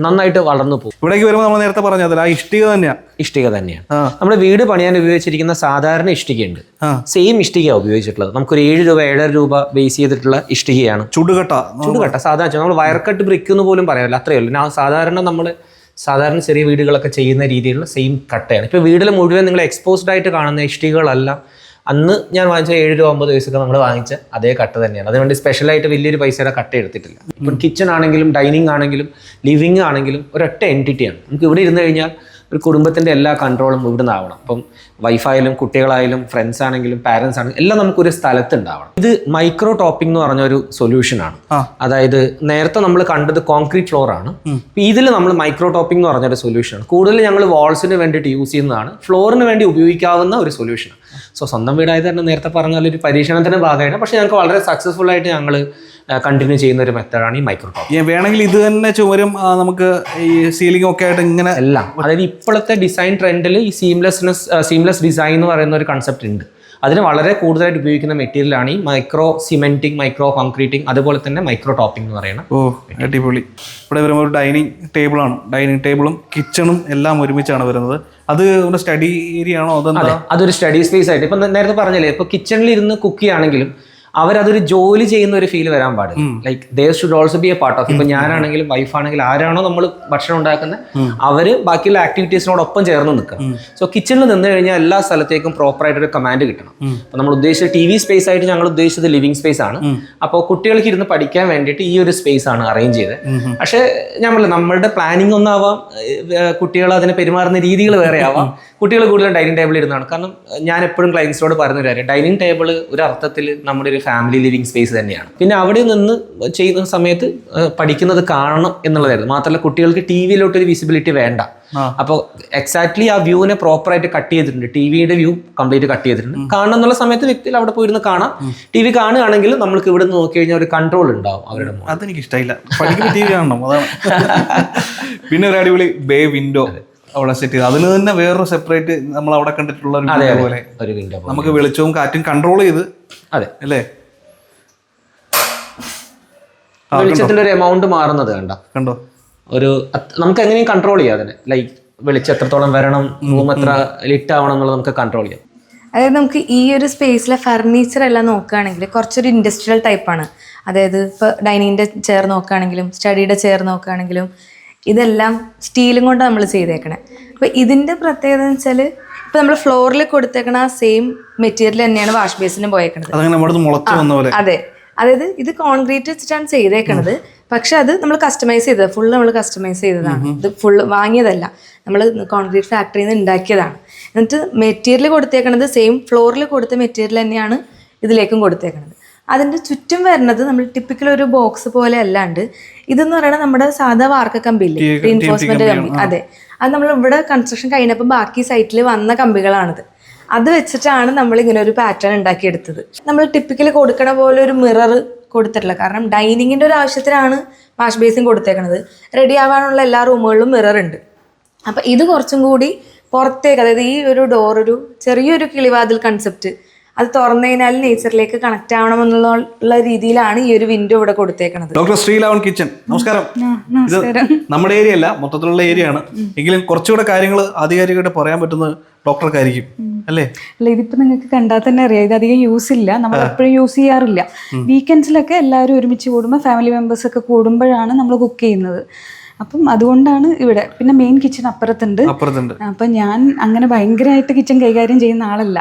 നന്നായിട്ട് വളർന്നു പോകും. ഇവിടേക്ക് വരുമ്പോൾ നമ്മൾ നേരത്തെ പറഞ്ഞത് ആ ഇഷ്ടിക തന്നെയാണ് ഇഷ്ടിക തന്നെയാണ് നമ്മുടെ വീട് പണിയാൻ ഉപയോഗിച്ചിരിക്കുന്ന സാധാരണ ഇഷ്ടികയുണ്ട്. സെയിം ഇഷ്ടികയാണ് ഉപയോഗിച്ചിട്ടുള്ളത്. നമുക്കൊരു ഏഴ് രൂപ ഏഴര രൂപ ബേസ് ചെയ്തിട്ടുള്ള ഇഷ്ടികയാണ്. ചുടുകട്ട. ചുടുകട്ട. സാധാരണ നമ്മൾ വയർക്കട്ട് ബ്രിക്ക് എന്ന് പോലും പറയാറില്ല. അത്രയേ ഉള്ളൂ. സാധാരണ നമ്മൾ സാധാരണ ചെറിയ വീടുകളൊക്കെ ചെയ്യുന്ന രീതിയിലുള്ള സെയിം കട്ടയാണ്. ഇപ്പോൾ വീടിൽ മുഴുവൻ നിങ്ങൾ എക്സ്പോസ്ഡ് ആയിട്ട് കാണുന്ന ഇഷ്ടികളല്ല അന്ന് ഞാൻ വാങ്ങിച്ച ഏഴ് രൂപ ഒമ്പത് വയസ്സൊക്കെ നമ്മൾ വാങ്ങിച്ച അതേ കട്ട തന്നെയാണ്. അതുകൊണ്ട് സ്പെഷ്യലായിട്ട് വലിയൊരു പൈസയുടെ കട്ട എടുത്തിട്ടില്ല. ഇപ്പം കിച്ചൺ ആണെങ്കിലും ഡൈനിങ് ആണെങ്കിലും ലിവിങ് ആണെങ്കിലും ഒരൊറ്റ എന്റിറ്റിയാണ് നമുക്ക് ഇവിടെ ഇരുന്ന് കഴിഞ്ഞാൽ ഒരു കുടുംബത്തിന്റെ എല്ലാ കൺട്രോളും ഇവിടുന്ന് ആവണം. അപ്പം വൈഫായാലും കുട്ടികളായാലും ഫ്രണ്ട്സ് ആണെങ്കിലും പാരൻസ് ആണെങ്കിലും എല്ലാം നമുക്കൊരു സ്ഥലത്ത് ഉണ്ടാവണം ഇത് മൈക്രോ ടോപ്പിംഗ് എന്ന് പറഞ്ഞ ഒരു സൊല്യൂഷനാണ്. അതായത് നേരത്തെ നമ്മൾ കണ്ടത് കോൺക്രീറ്റ് ഫ്ലോർ ആണ്. ഇതിൽ നമ്മൾ മൈക്രോ ടോപ്പിംഗ് എന്ന് പറഞ്ഞൊരു സൊല്യൂഷനാണ് കൂടുതൽ ഞങ്ങൾ വാൾസിന് വേണ്ടിയിട്ട് യൂസ് ചെയ്യുന്നതാണ്. ഫ്ലോറിന് വേണ്ടി ഉപയോഗിക്കാവുന്ന ഒരു സൊല്യൂഷൻ സോ സ്വന്തം വീടായത് തന്നെ നേരത്തെ പറഞ്ഞ ഒരു പരീക്ഷണത്തിന്റെ ഭാഗമായിട്ട് പക്ഷേ ഞങ്ങൾക്ക് വളരെ സക്സസ്ഫുൾ ആയിട്ട് ഞങ്ങൾ കണ്ടിന്യൂ ചെയ്യുന്ന ഒരു മെത്തേഡാണ് ഈ മൈക്രോ ടോപ്പ് വേണമെങ്കിൽ ഇത് തന്നെ ചുമരും നമുക്ക് ഈ സീലിംഗ് ഒക്കെ ആയിട്ട് ഇങ്ങനെ എല്ലാം. അതായത് ഇപ്പോഴത്തെ ഡിസൈൻ ട്രെൻഡിൽ ഈ സീംലെസ്നെസ് സീംലെസ് ഡിസൈൻ എന്ന് പറയുന്ന ഒരു കൺസെപ്റ്റ് ഉണ്ട്. അതിന് വളരെ കൂടുതലായിട്ട് ഉപയോഗിക്കുന്ന മെറ്റീരിയലാണ് ഈ മൈക്രോ സിമെന്റിങ് മൈക്രോ കോൺക്രീറ്റിംഗ് അതുപോലെ തന്നെ മൈക്രോ ടോപ്പിംഗ് എന്ന് പറയുന്നത് ഓ അടിപൊളി. ഇവിടെ വരുമ്പോൾ ഒരു ഡൈനിങ് ടേബിളാണ് ഡൈനിങ് ടേബിളും കിച്ചണും എല്ലാം ഒരുമിച്ചാണ് വരുന്നത്. അത് സ്റ്റഡി ഏരിയ ആണോ? അതെന്താ? അതൊരു സ്റ്റഡി സ്പേസ് ആയിട്ട്. ഇപ്പം നേരത്തെ പറഞ്ഞില്ലേ ഇപ്പൊ കിച്ചണിൽ ഇരുന്ന് കുക്ക് ചെയ്യുകയാണെങ്കിലും അവരതൊരു ജോലി ചെയ്യുന്ന ഒരു ഫീൽ വരാൻ പാടില്ല. Like they should also be a part of ഇപ്പൊ ഞാനാണെങ്കിലും വൈഫാണെങ്കിലും ആരാണോ നമ്മൾ ഭക്ഷണം ഉണ്ടാക്കുന്നത് അവർ ബാക്കിയുള്ള ആക്ടിവിറ്റീസിനോടൊപ്പം ചേർന്ന് നിൽക്കുക. സോ കിച്ചണിൽ നിന്ന് കഴിഞ്ഞാൽ എല്ലാ സ്ഥലത്തേക്കും പ്രോപ്പർ ആയിട്ട് ഒരു കമാൻഡ് കിട്ടണം അപ്പൊ നമ്മൾ ഉദ്ദേശിച്ച ടി വി സ്പേസ് ആയിട്ട് ഞങ്ങൾ ഉദ്ദേശിച്ചത് ലിവിംഗ് സ്പേസ് ആണ്. അപ്പോൾ കുട്ടികൾക്ക് ഇരുന്ന് പഠിക്കാൻ വേണ്ടിയിട്ട് ഈ ഒരു സ്പേസ് ആണ് അറേഞ്ച് ചെയ്തത്. പക്ഷേ പറഞ്ഞില്ല നമ്മളുടെ പ്ലാനിംഗ് ഒന്നാവാം കുട്ടികൾ അതിനെ പെരുമാറുന്ന രീതികൾ വേറെ ആവാം കുട്ടികൾ കൂടുതലും ഡൈനിങ് ടേബിൾ ഇരുന്നാണ്. കാരണം ഞാൻ എപ്പോഴും ക്ലയൻസിനോട് ഒരു കാര്യം ഡൈനിങ് ടേബിൾ ഒരു അർത്ഥത്തിൽ നമ്മുടെ ഒരു ഫാമിലി ലിവിങ് സ്പേസ് തന്നെയാണ്. പിന്നെ അവിടെ നിന്ന് ചെയ്യുന്ന സമയത്ത് പഠിക്കുന്നത് കാണണം എന്നുള്ളതായിരുന്നു. മാത്രമല്ല കുട്ടികൾക്ക് ടി വിയിലോട്ടൊരു വിസിബിലിറ്റി വേണ്ട അപ്പോൾ എക്സാക്ട്ലി ആ വ്യൂവിനെ പ്രോപ്പർ ആയിട്ട് കട്ട് ചെയ്തിട്ടുണ്ട്. ടി വിയുടെ വ്യൂ കംപ്ലീറ്റ് കട്ട് ചെയ്തിട്ടുണ്ട് കാണണം എന്നുള്ള സമയത്ത് വ്യക്തി അവിടെ പോയിരുന്ന് കാണാം. ടി വി കാണുകയാണെങ്കിൽ നമ്മൾക്ക് ഇവിടെ നിന്ന് നോക്കി കഴിഞ്ഞാൽ ഒരു കൺട്രോൾ ഉണ്ടാവും അവരുടെ. അതെനിക്ക് ഇഷ്ടമില്ല പഠിക്കുന്ന ടി വി കാണണം അതാണ്. പിന്നെ ഒരു അടിപൊളി ബേ വിൻഡോ അവിടെ സെറ്റ് ചെയ്ത്. അതിന് തന്നെ വേറൊരു സെപ്പറേറ്റ് നമ്മൾ അവിടെ കണ്ടിട്ടുള്ള ഒരു window പോലെ. ഒരു വിൻഡോ നമുക്ക് വെളിച്ചവും കാറ്റും കൺട്രോൾ ചെയ്ത്. അതെ. അല്ലേ? വെളിച്ചത്തിന്റെ ഒരു എമൗണ്ട് മാറുന്നത് കണ്ട? കണ്ടോ? ഒരു അത് നമുക്ക് എങ്ങനെയും കൺട്രോൾ ചെയ്യാം അതിനെ. ലൈക്ക് വെളിച്ചം എത്രത്തോളം വരണം റൂം എത്ര ലിറ്റ് ആവണം എന്നുള്ളത് നമുക്ക് കൺട്രോൾ ചെയ്യാം. അതായത് നമുക്ക് ഈ ഒരു സ്പേസിലെ ഫർണിച്ചർ എല്ലാം നോക്കുകയാണെങ്കിൽ കുറച്ചൊരു ഇൻഡസ്ട്രിയൽ ടൈപ്പാണ് അതായത് ഇപ്പോൾ ഡൈനിങ്ങിന്റെ ചെയർ നോക്കുകയാണെങ്കിലും സ്റ്റഡിയുടെ ചെയർ നോക്കുകയാണെങ്കിലും ഇതെല്ലാം സ്റ്റീലും കൊണ്ട് നമ്മൾ ചെയ്തേക്കണേ. അപ്പോൾ ഇതിന്റെ പ്രത്യേകത എന്ന് വെച്ചാൽ ഇപ്പോൾ നമ്മൾ ഫ്ലോറിൽ കൊടുത്തേക്കണ ആ സെയിം മെറ്റീരിയൽ തന്നെയാണ് വാഷ് ബേസിന് പോയേക്കണത്. അതെ. അതായത് ഇത് കോൺക്രീറ്റ് വെച്ചിട്ടാണ് ചെയ്തേക്കണത്. പക്ഷെ അത് നമ്മൾ കസ്റ്റമൈസ് ചെയ്തത്. ഫുൾ നമ്മൾ കസ്റ്റമൈസ് ചെയ്തതാണ്. ഇത് ഫുൾ വാങ്ങിയതല്ല. നമ്മൾ കോൺക്രീറ്റ് ഫാക്ടറിയിൽ നിന്ന് ഉണ്ടാക്കിയതാണ് എന്നിട്ട് മെറ്റീരിയൽ കൊടുത്തേക്കണത് സെയിം ഫ്ലോറിൽ കൊടുത്ത മെറ്റീരിയൽ തന്നെയാണ് ഇതിലേക്കും കൊടുത്തേക്കണത്. അതിന്റെ ചുറ്റും വരുന്നത് നമ്മൾ ടിപ്പിക്കൽ ഒരു ബോക്സ് പോലെ അല്ലാണ്ട്. ഇതെന്ന് പറയുന്നത് നമ്മുടെ സാധാ വാർക്ക കമ്പിയില്ലേ? റീൻഫോഴ്സ്മെന്റ് കമ്പി. അതെ. അത് നമ്മൾ ഇവിടെ കൺസ്ട്രക്ഷൻ കഴിഞ്ഞപ്പോൾ ബാക്കി സൈറ്റിൽ വന്ന കമ്പികളാണിത്. അത് വെച്ചിട്ടാണ് നമ്മൾ ഇങ്ങനെ ഒരു പാറ്റേൺ ഉണ്ടാക്കിയെടുത്തത്. നമ്മൾ ടിപ്പിക്കലി കൊടുക്കണ പോലെ ഒരു മിറർ കൊടുത്തിട്ടില്ല. കാരണം ഡൈനിങ്ങിന്റെ ഒരു ആവശ്യത്തിനാണ് വാഷ് ബേസിൻ കൊടുത്തേക്കണത്. റെഡി ആവാനുള്ള എല്ലാ റൂമുകളിലും മിറർ ഉണ്ട്. അപ്പം ഇത് കുറച്ചും കൂടി പുറത്തേക്ക് അതായത് ഈ ഒരു ഡോർ ഒരു ചെറിയൊരു കിളിവാതിൽ കൺസെപ്റ്റ് അത് തുറന്നു കഴിഞ്ഞാൽ നേച്ചറിലേക്ക് കണക്ട് ആവണമെന്നുള്ള രീതിയിലാണ് ഈ ഒരു വിൻഡോ ഇവിടെ കൊടുത്തേക്കുന്നത് ഡോക്ടർ ശ്രീലാവൺ കിച്ചൺ നമസ്കാരം. ഇത് നമ്മുടെ ഏരിയ അല്ല മൊത്തത്തിലുള്ള ഏരിയ ആണ് എങ്കിലും കുറച്ചുകൂടെ കാര്യങ്ങൾ ആധികാരികമായിട്ട് പറയാൻ പറ്റുന്നത് ഡോക്ടർക്കായിരിക്കും അല്ലേ? അല്ല ഇതിപ്പോ നിങ്ങൾക്ക് കണ്ടാൽ തന്നെ അറിയാം ഇത് അധികം യൂസ് ഇല്ല. നമ്മൾ എപ്പോഴും യൂസ് ചെയ്യാറില്ല. വീക്കെൻഡ്സിലൊക്കെ എല്ലാവരും ഒരുമിച്ച് കൂടുമ്പോൾ ഫാമിലി മെമ്പേഴ്സ് ഒക്കെ കൂടുമ്പോഴാണ് നമ്മൾ കുക്ക് ചെയ്യുന്നത്. അപ്പം അതുകൊണ്ടാണ് ഇവിടെ. പിന്നെ മെയിൻ കിച്ചൺ അപ്പുറത്തുണ്ട്. അപ്പുറത്തുണ്ട്. അപ്പൊ ഞാൻ അങ്ങനെ ഭയങ്കരമായിട്ട് കിച്ചൺ കൈകാര്യം ചെയ്യുന്ന ആളല്ല.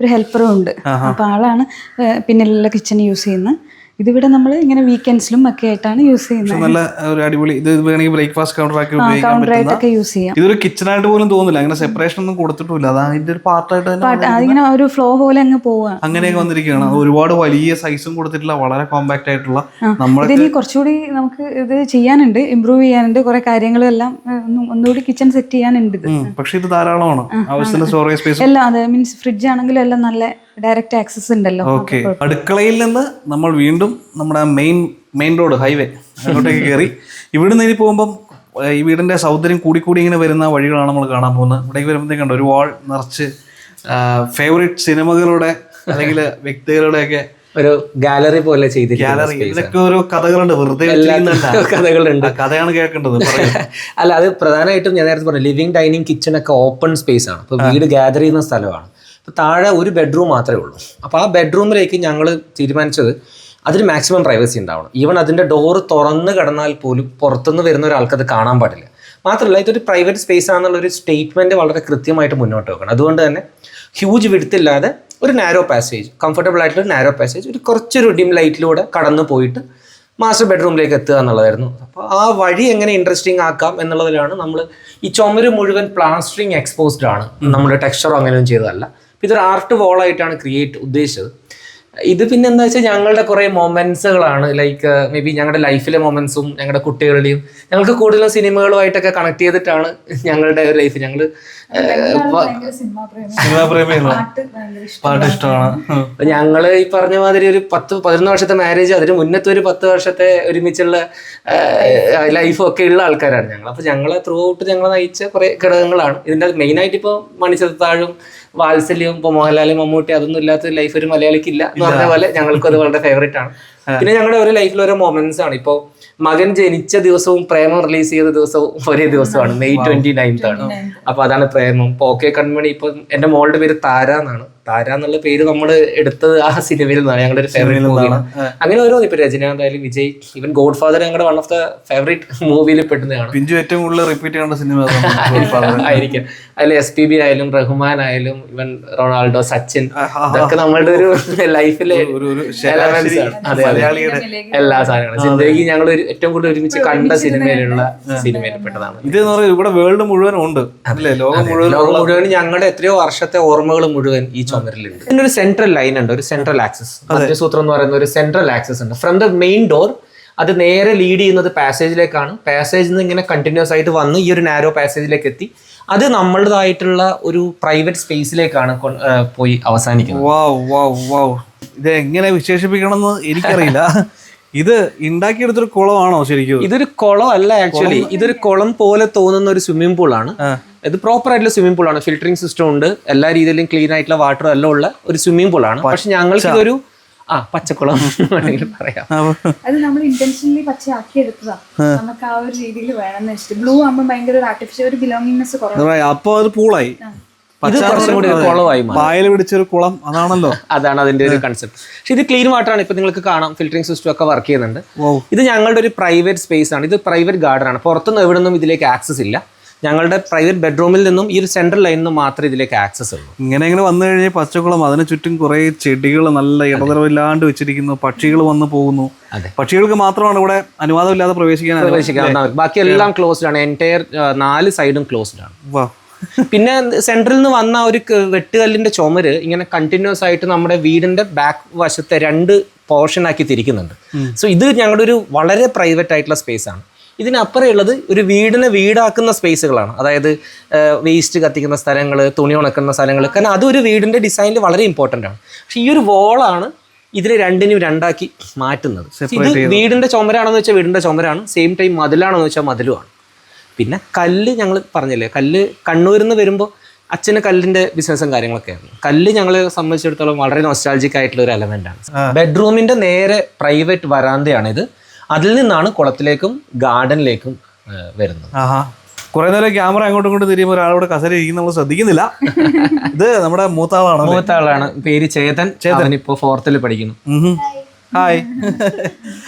ഒരു ഹെൽപ്പറും ഉണ്ട്. അപ്പൊ ആളാണ് പിന്നെ പിന്നിലുള്ള കിച്ചൺ യൂസ് ചെയ്യുന്നത്. ഇതിവിടെ നമ്മൾ ഇങ്ങനെ വീക്കെൻഡ്സിലും ഒക്കെ ആയിട്ടാണ് യൂസ് ചെയ്യുന്നത്. നല്ല ഒരു അടിപൊളി. ഇത് വേണമെങ്കിൽ ബ്രേക്ക്ഫാസ്റ്റ് കൗണ്ടർ ആക്കി ഉപയോഗിക്കാൻ കൗണ്ടർ പറ്റുന്ന യൂസ് ചെയ്യാം. ഇതൊരു കിച്ചണായിട്ട് പോലും തോന്നില്ല. അങ്ങനെ സെപ്പറേഷൻ ഒന്നും കൊടുത്തിട്ടില്ല അതാണ് ഇതിന്റെ ഒരു പാർട്ടായിട്ട് തന്നെ പാട്ട് അതിങ്ങനെ ഒരു ഫ്ലോ പോലെ അങ്ങ് പോവാ. അങ്ങനെയൊക്കെ വന്നിരിക്കുകയാണ്. ഒരുപാട് വലിയ സൈസും കൊടുത്തിട്ടില്ല. വളരെ കോമ്പാക്ട് ആയിട്ടുള്ള നമ്മൾ ഇതിനി കുറച്ചുകൂടി നമുക്ക് ഇത് ചെയ്യാനുണ്ട്. ഇമ്പ്രൂവ് ചെയ്യാനുണ്ട്. കുറെ കാര്യങ്ങളെല്ലാം ഒന്നുകൂടി കിച്ചൺ സെറ്റ് ചെയ്യാനുണ്ട് ഇത്. പക്ഷെ ഇത് ധാരാളമാണ്. ആവശ്യത്തിന് സ്റ്റോറേജ് സ്പേസ് എല്ലാം അതെ മീൻസ് ഫ്രിഡ്ജ് ആണെങ്കിലും എല്ലാം നല്ല ഡയറക്റ്റ് ആക്സസ് ഉണ്ടല്ലോ. ഓക്കെ. അടുക്കളയിൽ നിന്ന് നമ്മൾ വീണ്ടും നമ്മുടെ മെയിൻ മെയിൻ റോഡ് ഹൈവേ അങ്ങോട്ടേക്ക് കയറി. ഇവിടുന്ന് ഇനി പോകുമ്പം ഈ വീടിന്റെ സൗന്ദര്യം കൂടി കൂടി ഇങ്ങനെ വരുന്ന വഴികളാണ് നമ്മൾ കാണാൻ പോകുന്നത്. ഇവിടേക്ക് വരുമ്പോഴത്തേക്കുണ്ട് ഒരു വാൾ നിറച്ച് ഫേവറേറ്റ് സിനിമകളുടെ അല്ലെങ്കിൽ വ്യക്തികളുടെ ഒക്കെ ഒരു ഗാലറി പോലെ ചെയ്ത് ഗാലറി ഇതൊക്കെ ഓരോ കഥകളുണ്ട്. വെറുതെ. കഥകളുണ്ട്. കഥയാണ് കേൾക്കേണ്ടത്. അല്ല അത് പ്രധാനമായിട്ടും ഞാൻ നേരത്തെ പറഞ്ഞു ലിവിങ് ഡൈനിങ് കിച്ചൺ ഒക്കെ ഓപ്പൺ സ്പേസ് ആണ്. അപ്പോൾ വീട് ഗ്യാദർ ചെയ്യുന്ന സ്ഥലമാണ്. താഴെ ഒരു ബെഡ്റൂം മാത്രമേ ഉള്ളൂ. അപ്പോൾ ആ ബെഡ്റൂമിലേക്ക് ഞങ്ങൾ തീരുമാനിച്ചത് അതിന് മാക്സിമം പ്രൈവസി ഉണ്ടാവണം. ഈവൻ അതിന്റെ ഡോറ് തുറന്ന് കിടന്നാൽ പോലും പുറത്തുനിന്ന് വരുന്ന ഒരാൾക്ക് അത് കാണാൻ പാടില്ല. മാത്രമല്ല ഇതൊരു പ്രൈവറ്റ് സ്പേസ് ആണെന്നുള്ള ഒരു സ്റ്റേറ്റ്മെന്റ് വളരെ കൃത്യമായിട്ട് മുന്നോട്ട് വെക്കണം. അതുകൊണ്ട് തന്നെ ഹ്യൂജ് വിടുത്തില്ലാതെ ഒരു നാരോ പാസേജ് കംഫർട്ടബിൾ ആയിട്ടുള്ള നാരോ പാസേജ് ഒരു കുറച്ചൊരു ഡിം ലൈറ്റിലൂടെ കടന്നു പോയിട്ട് മാസ്റ്റർ ബെഡ്റൂമിലേക്ക് എത്തുക എന്നുള്ളതായിരുന്നു. അപ്പോൾ ആ വഴി എങ്ങനെ ഇൻട്രസ്റ്റിംഗ് ആക്കാം എന്നുള്ളതിലാണ് നമ്മൾ ഈ ചുമര് മുഴുവൻ പ്ലാസ്റ്ററിങ് എക്സ്പോസ്ഡ് ആണ്. നമ്മുടെ ടെക്സ്ചറോ അങ്ങനെയൊന്നും ചെയ്തതല്ല. ഇതൊരു ആർട്ട് വോളായിട്ടാണ് ക്രിയേറ്റ് ഉദ്ദേശിച്ചത്. ഇത് പിന്നെ എന്താ വെച്ചാൽ ഞങ്ങളുടെ കുറേ മൊമെന്റ്സുകളാണ് ലൈക്ക് മേ ബി ഞങ്ങളുടെ ലൈഫിലെ മൊമെന്റ്സും ഞങ്ങളുടെ കുട്ടികളുടെയും ഞങ്ങൾക്ക് കൂടുതലും സിനിമകളുമായിട്ടൊക്കെ കണക്ട് ചെയ്തിട്ടാണ് ഞങ്ങളുടെ ലൈഫ് ഞങ്ങൾ പാട്ട് ഇഷ്ടമാണ്. ഞങ്ങൾ ഈ പറഞ്ഞ മാതിരി ഒരു പത്ത് പതിനൊന്ന് വർഷത്തെ മാരേജ് അതിന് മുന്നത്തെ ഒരു പത്ത് വർഷത്തെ ഒരുമിച്ചുള്ള ലൈഫും ഒക്കെ ഉള്ള ആൾക്കാരാണ് ഞങ്ങൾ അപ്പൊ ഞങ്ങളെ ത്രൂ ഔട്ട് ഞങ്ങളെ നയിച്ച കുറെ ഘടകങ്ങളാണ്. ഇതിന്റെ മെയിനായിട്ട് ഇപ്പൊ മണിച്ചത്താഴും വാത്സല്യവും ഇപ്പൊ മോഹൻലാലും മമ്മൂട്ടി അതൊന്നും ഇല്ലാത്ത ലൈഫ് ഒരു മലയാളിക്ക് ഇല്ല എന്ന് പറഞ്ഞ പോലെ ഞങ്ങൾക്കും അത് വളരെ ഫേവറേറ്റ് ആണ്. പിന്നെ ഞങ്ങളുടെ ഓരോ ലൈഫിൽ ഓരോ മൊമെന്റ്സ് ആണ്. ഇപ്പൊ മകൻ ജനിച്ച ദിവസവും പ്രേമം റിലീസ് ചെയ്ത ദിവസവും ഒരേ ദിവസമാണ്. മെയ് ട്വന്റി നയൻത്ത് ആണ്. അപ്പൊ അതാണ് പ്രേമം. പോക്കെ ഓക്കെ കൺമണി ഇപ്പൊ എന്റെ മോളുടെ പേര് താര എന്നാണ്. താര എന്നുള്ള പേര് നമ്മൾ എടുത്തത് ആ സിനിമയിൽ നിന്നാണ് ഞങ്ങളുടെ ഒരു ഫേവറേറ്റ് മൂവിയാണ് അങ്ങനെ ഓരോ ഇപ്പൊ രജനീകാന്ത് ആയാലും വിജയ് ഇവൻ ഗോഡ് ഫാദർ ഞങ്ങളുടെ വൺ ഓഫ് ദ ഫേവറേറ്റ് മൂവിയിൽ പെട്ടുന്നതാണ് പിഞ്ചു ഏറ്റവും കൂടുതൽ റിപ്പീറ്റ് ചെയ്യേണ്ട സിനിമ. ആയിരിക്കും. അതിൽ എസ് പി ബി ആയാലും റഹ്മാൻ ആയാലും ഇവൻ റൊണാൾഡോ സച്ചിൻ ഇതൊക്കെ നമ്മളുടെ ഒരു ലൈഫിലെ എല്ലാ സാധനങ്ങളും. ജിന്ദഗി ഞങ്ങൾ ഏറ്റവും കൂടുതൽ ഒരുമിച്ച് കണ്ട സിനിമയിലുള്ള സിനിമയിൽ പെട്ടതാണ്. ഇത് ഇവിടെ വേൾഡ് മുഴുവൻ ഉണ്ട്. ലോകം മുഴുവൻ ലോകം മുഴുവൻ ഞങ്ങളുടെ എത്രയോ വർഷത്തെ ഓർമ്മകൾ മുഴുവൻ ഈ ചുമരിലുണ്ട് ഇതിന്റെ ഒരു സെൻട്രൽ ലൈൻ ഉണ്ട് ഒരു സെൻട്രൽ ആക്സസ് സൂത്രം എന്ന് പറയുന്ന ഒരു സെൻട്രൽ ആക്സസ് ഉണ്ട്. ഫ്രം ദ മെയിൻ ഡോർ അത് നേരെ ലീഡ് ചെയ്യുന്നത് പാസേജിലേക്കാണ് പാസേജിൽ നിന്ന് ഇങ്ങനെ കണ്ടിന്യൂസ് ആയിട്ട് വന്ന് ഈ ഒരു നാരോ പാസേജിലേക്ക് എത്തി. അത് നമ്മളുടേതായിട്ടുള്ള ഒരു പ്രൈവറ്റ് സ്പേസിലേക്കാണ് പോയി അവസാനിക്കുന്നത്. ഇത് എങ്ങനെ വിശേഷിപ്പിക്കണമെന്ന് എനിക്കറിയില്ല. ഇത് ഉണ്ടാക്കിയെടുത്തൊരു കുളമാണോ ശരിക്കും ഇതൊരു കുളം അല്ല ആക്ച്വലി ഇതൊരു കുളം പോലെ തോന്നുന്ന ഒരു സ്വിമ്മിംഗ് പൂൾ ആണ്. ഇത് പ്രോപ്പർ ആയിട്ടുള്ള സ്വിമ്മിംഗ് പൂൾ ആണ്. ഫിൽറ്ററിംഗ് സിസ്റ്റം ഉണ്ട്. എല്ലാ രീതിയിലും ക്ലീൻ ആയിട്ടുള്ള വാട്ടർ എല്ലാം ഉള്ള ഒരു സ്വിമ്മിംഗ് പൂൾ ആണ്. പക്ഷെ ഞങ്ങൾക്ക് ഇതൊരു ആ പച്ചക്കുളം പറയാം. അത് നമ്മൾ ഇന്റൻഷനലി പച്ചയാക്കി എടുത്തതാ. നമുക്ക് ആ ഒരു രീതിയിൽ വേണമെന്ന് വെച്ചിട്ട്. ബ്ലൂ ആകുമ്പോൾ ഭയങ്കര ഒരു ആർട്ടിഫിഷ്യൽ ഒരു ബിലോങ്ങിങ്നെസ് കുറവ്. അപ്പൊ അത് പൂളായി ഇത് കുറച്ചും കൂടി കുളമായി പിടിച്ചൊരു കുളം അതാണല്ലോ. അതാണ് അതിന്റെ ഒരു കൺസെപ്റ്റ് പക്ഷെ ഇത് ക്ലീൻ വാട്ടർ ആണ്. ഇപ്പൊ നിങ്ങൾക്ക് കാണാം. ഫിൽറ്ററിംഗ് സിസ്റ്റം ഒക്കെ വർക്ക് ചെയ്യുന്നുണ്ട്. ഇത് ഞങ്ങളുടെ ഒരു പ്രൈവറ്റ് സ്പേസ് ആണ്. ഇത് പ്രൈവറ്റ് ഗാർഡൻ ആണ്. പുറത്തുനിന്ന് എവിടെ നിന്നും ഇതിലേക്ക് ആക്സസ് ഇല്ല. ഞങ്ങളുടെ പ്രൈവറ്റ് ബെഡ്റൂമിൽ നിന്നും ഈ ഒരു സെൻട്രൽ ലൈനിൽ നിന്നും മാത്രമേ ഇതിലേക്ക് ആക്സസ് ഉള്ളൂ. ഇങ്ങനെ ഇങ്ങനെ വന്നു കഴിഞ്ഞാൽ പച്ചക്കുളം അതിന് ചുറ്റും കുറേ ചെടികൾ നല്ല ഇടതരവില്ലാണ്ട് വെച്ചിരിക്കുന്നു. പക്ഷികൾ വന്നു പോകുന്നു. പക്ഷികൾക്ക് മാത്രമാണ് ഇവിടെ അനുവാദമില്ലാതെ പ്രവേശിക്കാൻ പ്രവേശിക്കാൻ ബാക്കി എല്ലാം ക്ലോസ്ഡ് ആണ്. എന്റയർ നാല് സൈഡും ക്ലോസ്ഡ് ആണ്. പിന്നെ സെൻട്രൽ നിന്ന് വന്ന ഒരു വെട്ടുകല്ലിന്റെ ചുമര് ഇങ്ങനെ കണ്ടിന്യൂസ് ആയിട്ട് നമ്മുടെ വീടിന്റെ ബാക്ക് വശത്തെ രണ്ട് പോർഷൻ ആക്കി തിരിക്കുന്നുണ്ട്. സോ ഇത് ഞങ്ങളുടെ ഒരു വളരെ പ്രൈവറ്റ് ആയിട്ടുള്ള സ്പേസ് ആണ്. ഇതിനപ്പുറം ഉള്ളത് ഒരു വീടിനെ വീടാക്കുന്ന സ്പേസുകളാണ് അതായത് വേസ്റ്റ് കത്തിക്കുന്ന സ്ഥലങ്ങൾ തുണി ഉണക്കുന്ന സ്ഥലങ്ങൾ കാരണം അതൊരു വീടിന്റെ ഡിസൈനിൽ വളരെ ഇമ്പോർട്ടന്റ് ആണ്. പക്ഷേ ഈ ഒരു വോളാണ് ഇതിനെ രണ്ടിനും രണ്ടാക്കി മാറ്റുന്നത്. ഇത് വീടിന്റെ ചുമരാണെന്ന് വെച്ചാൽ വീടിന്റെ ചുമരാണ്. സെയിം ടൈം മതിലാണെന്ന് വെച്ചാൽ മതിലുമാണ്. പിന്നെ കല്ല് ഞങ്ങൾ പറഞ്ഞില്ലേ കല്ല് കണ്ണൂരിൽ നിന്ന് വരുമ്പോൾ അച്ഛന് കല്ലിന്റെ ബിസിനസ്സും കാര്യങ്ങളൊക്കെ ആയിരുന്നു. കല്ല് ഞങ്ങളെ സംബന്ധിച്ചിടത്തോളം വളരെ നോസ്റ്റാൾജിക് ആയിട്ടുള്ള ഒരു എലമെന്റ് ആണ്. ബെഡ്റൂമിന്റെ നേരെ പ്രൈവറ്റ് വരാന്തയാണിത് അതിൽ നിന്നാണ് കുളത്തിലേക്കും ഗാർഡനിലേക്കും വരുന്നത്. കുറെ നേരം ക്യാമറ അങ്ങോട്ടും ഇങ്ങോട്ടും തിരിയുമ്പോൾ ഒരാളോട് കസര ഇരിക്കുന്ന നമ്മൾ ശ്രദ്ധിക്കുന്നില്ല. ഇത് നമ്മുടെ മൂത്താളാണ്? മൂത്താളാണ്. പേര് ചേതൻ. ചേതൻ. ഇപ്പോൾ ഫോർത്തിൽ പഠിക്കുന്നു. ഹായ്.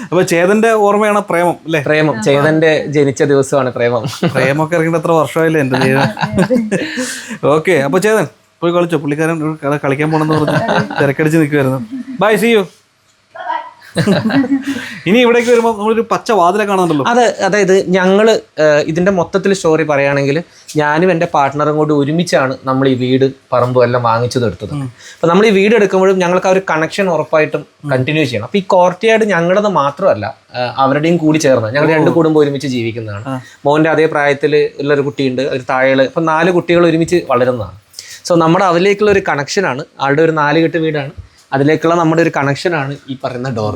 അപ്പൊ ചേതന്റെ ഓർമ്മയാണ് പ്രേമം അല്ലേ? പ്രേമം. ചേതന്റെ ജനിച്ച ദിവസമാണ് പ്രേമം. പ്രേമൊക്കെ ഇറങ്ങിയിട്ട് എത്ര വർഷമായില്ലേ എന്റെ ദൈവം? ഓക്കെ അപ്പൊ ചേതൻ പോയി കളിച്ചോ. പുള്ളിക്കാരൻ കളിക്കാൻ പോണെന്ന് പറഞ്ഞു തിരക്കടിച്ച് നിൽക്കുമായിരുന്നു ബൈ സി യു ഇനി ഇവിടേക്ക് വരുമ്പോൾ നമ്മളൊരു പച്ച വാതിലെ കാണാറുണ്ടല്ലോ അതെ അതായത് ഞങ്ങൾ ഇതിന്റെ മൊത്തത്തിൽ സ്റ്റോറി പറയുകയാണെങ്കിൽ ഞാനും എന്റെ പാർട്ട്ണറും കൂടി ഒരുമിച്ചാണ് നമ്മൾ ഈ വീട് പറമ്പും എല്ലാം വാങ്ങിച്ചത് എടുത്തത്. അപ്പൊ നമ്മൾ ഈ വീട് എടുക്കുമ്പോഴും ഞങ്ങൾക്ക് ആ ഒരു കണക്ഷൻ ഉറപ്പായിട്ടും കണ്ടിന്യൂ ചെയ്യണം. അപ്പൊ ഈ കോർട്ടിയാട് ഞങ്ങളത് മാത്രമല്ല അവരുടെയും കൂടി ചേർന്ന് ഞങ്ങൾ രണ്ട് കുടുംബം ഒരുമിച്ച് ജീവിക്കുന്നതാണ്. മോന്റെ അതേ പ്രായത്തിൽ ഉള്ളൊരു കുട്ടിയുണ്ട് ഒരു താഴെ ഇപ്പൊ നാല് കുട്ടികൾ ഒരുമിച്ച് വളരുന്നതാണ്. സോ നമ്മുടെ അതിലേക്കുള്ള ഒരു കണക്ഷനാണ് ആളുടെ ഒരു നാലുകെട്ട് വീടാണ്. അതിലേക്കുള്ള നമ്മുടെ ഒരു കണക്ഷനാണ് ഈ പറയുന്ന ഡോർ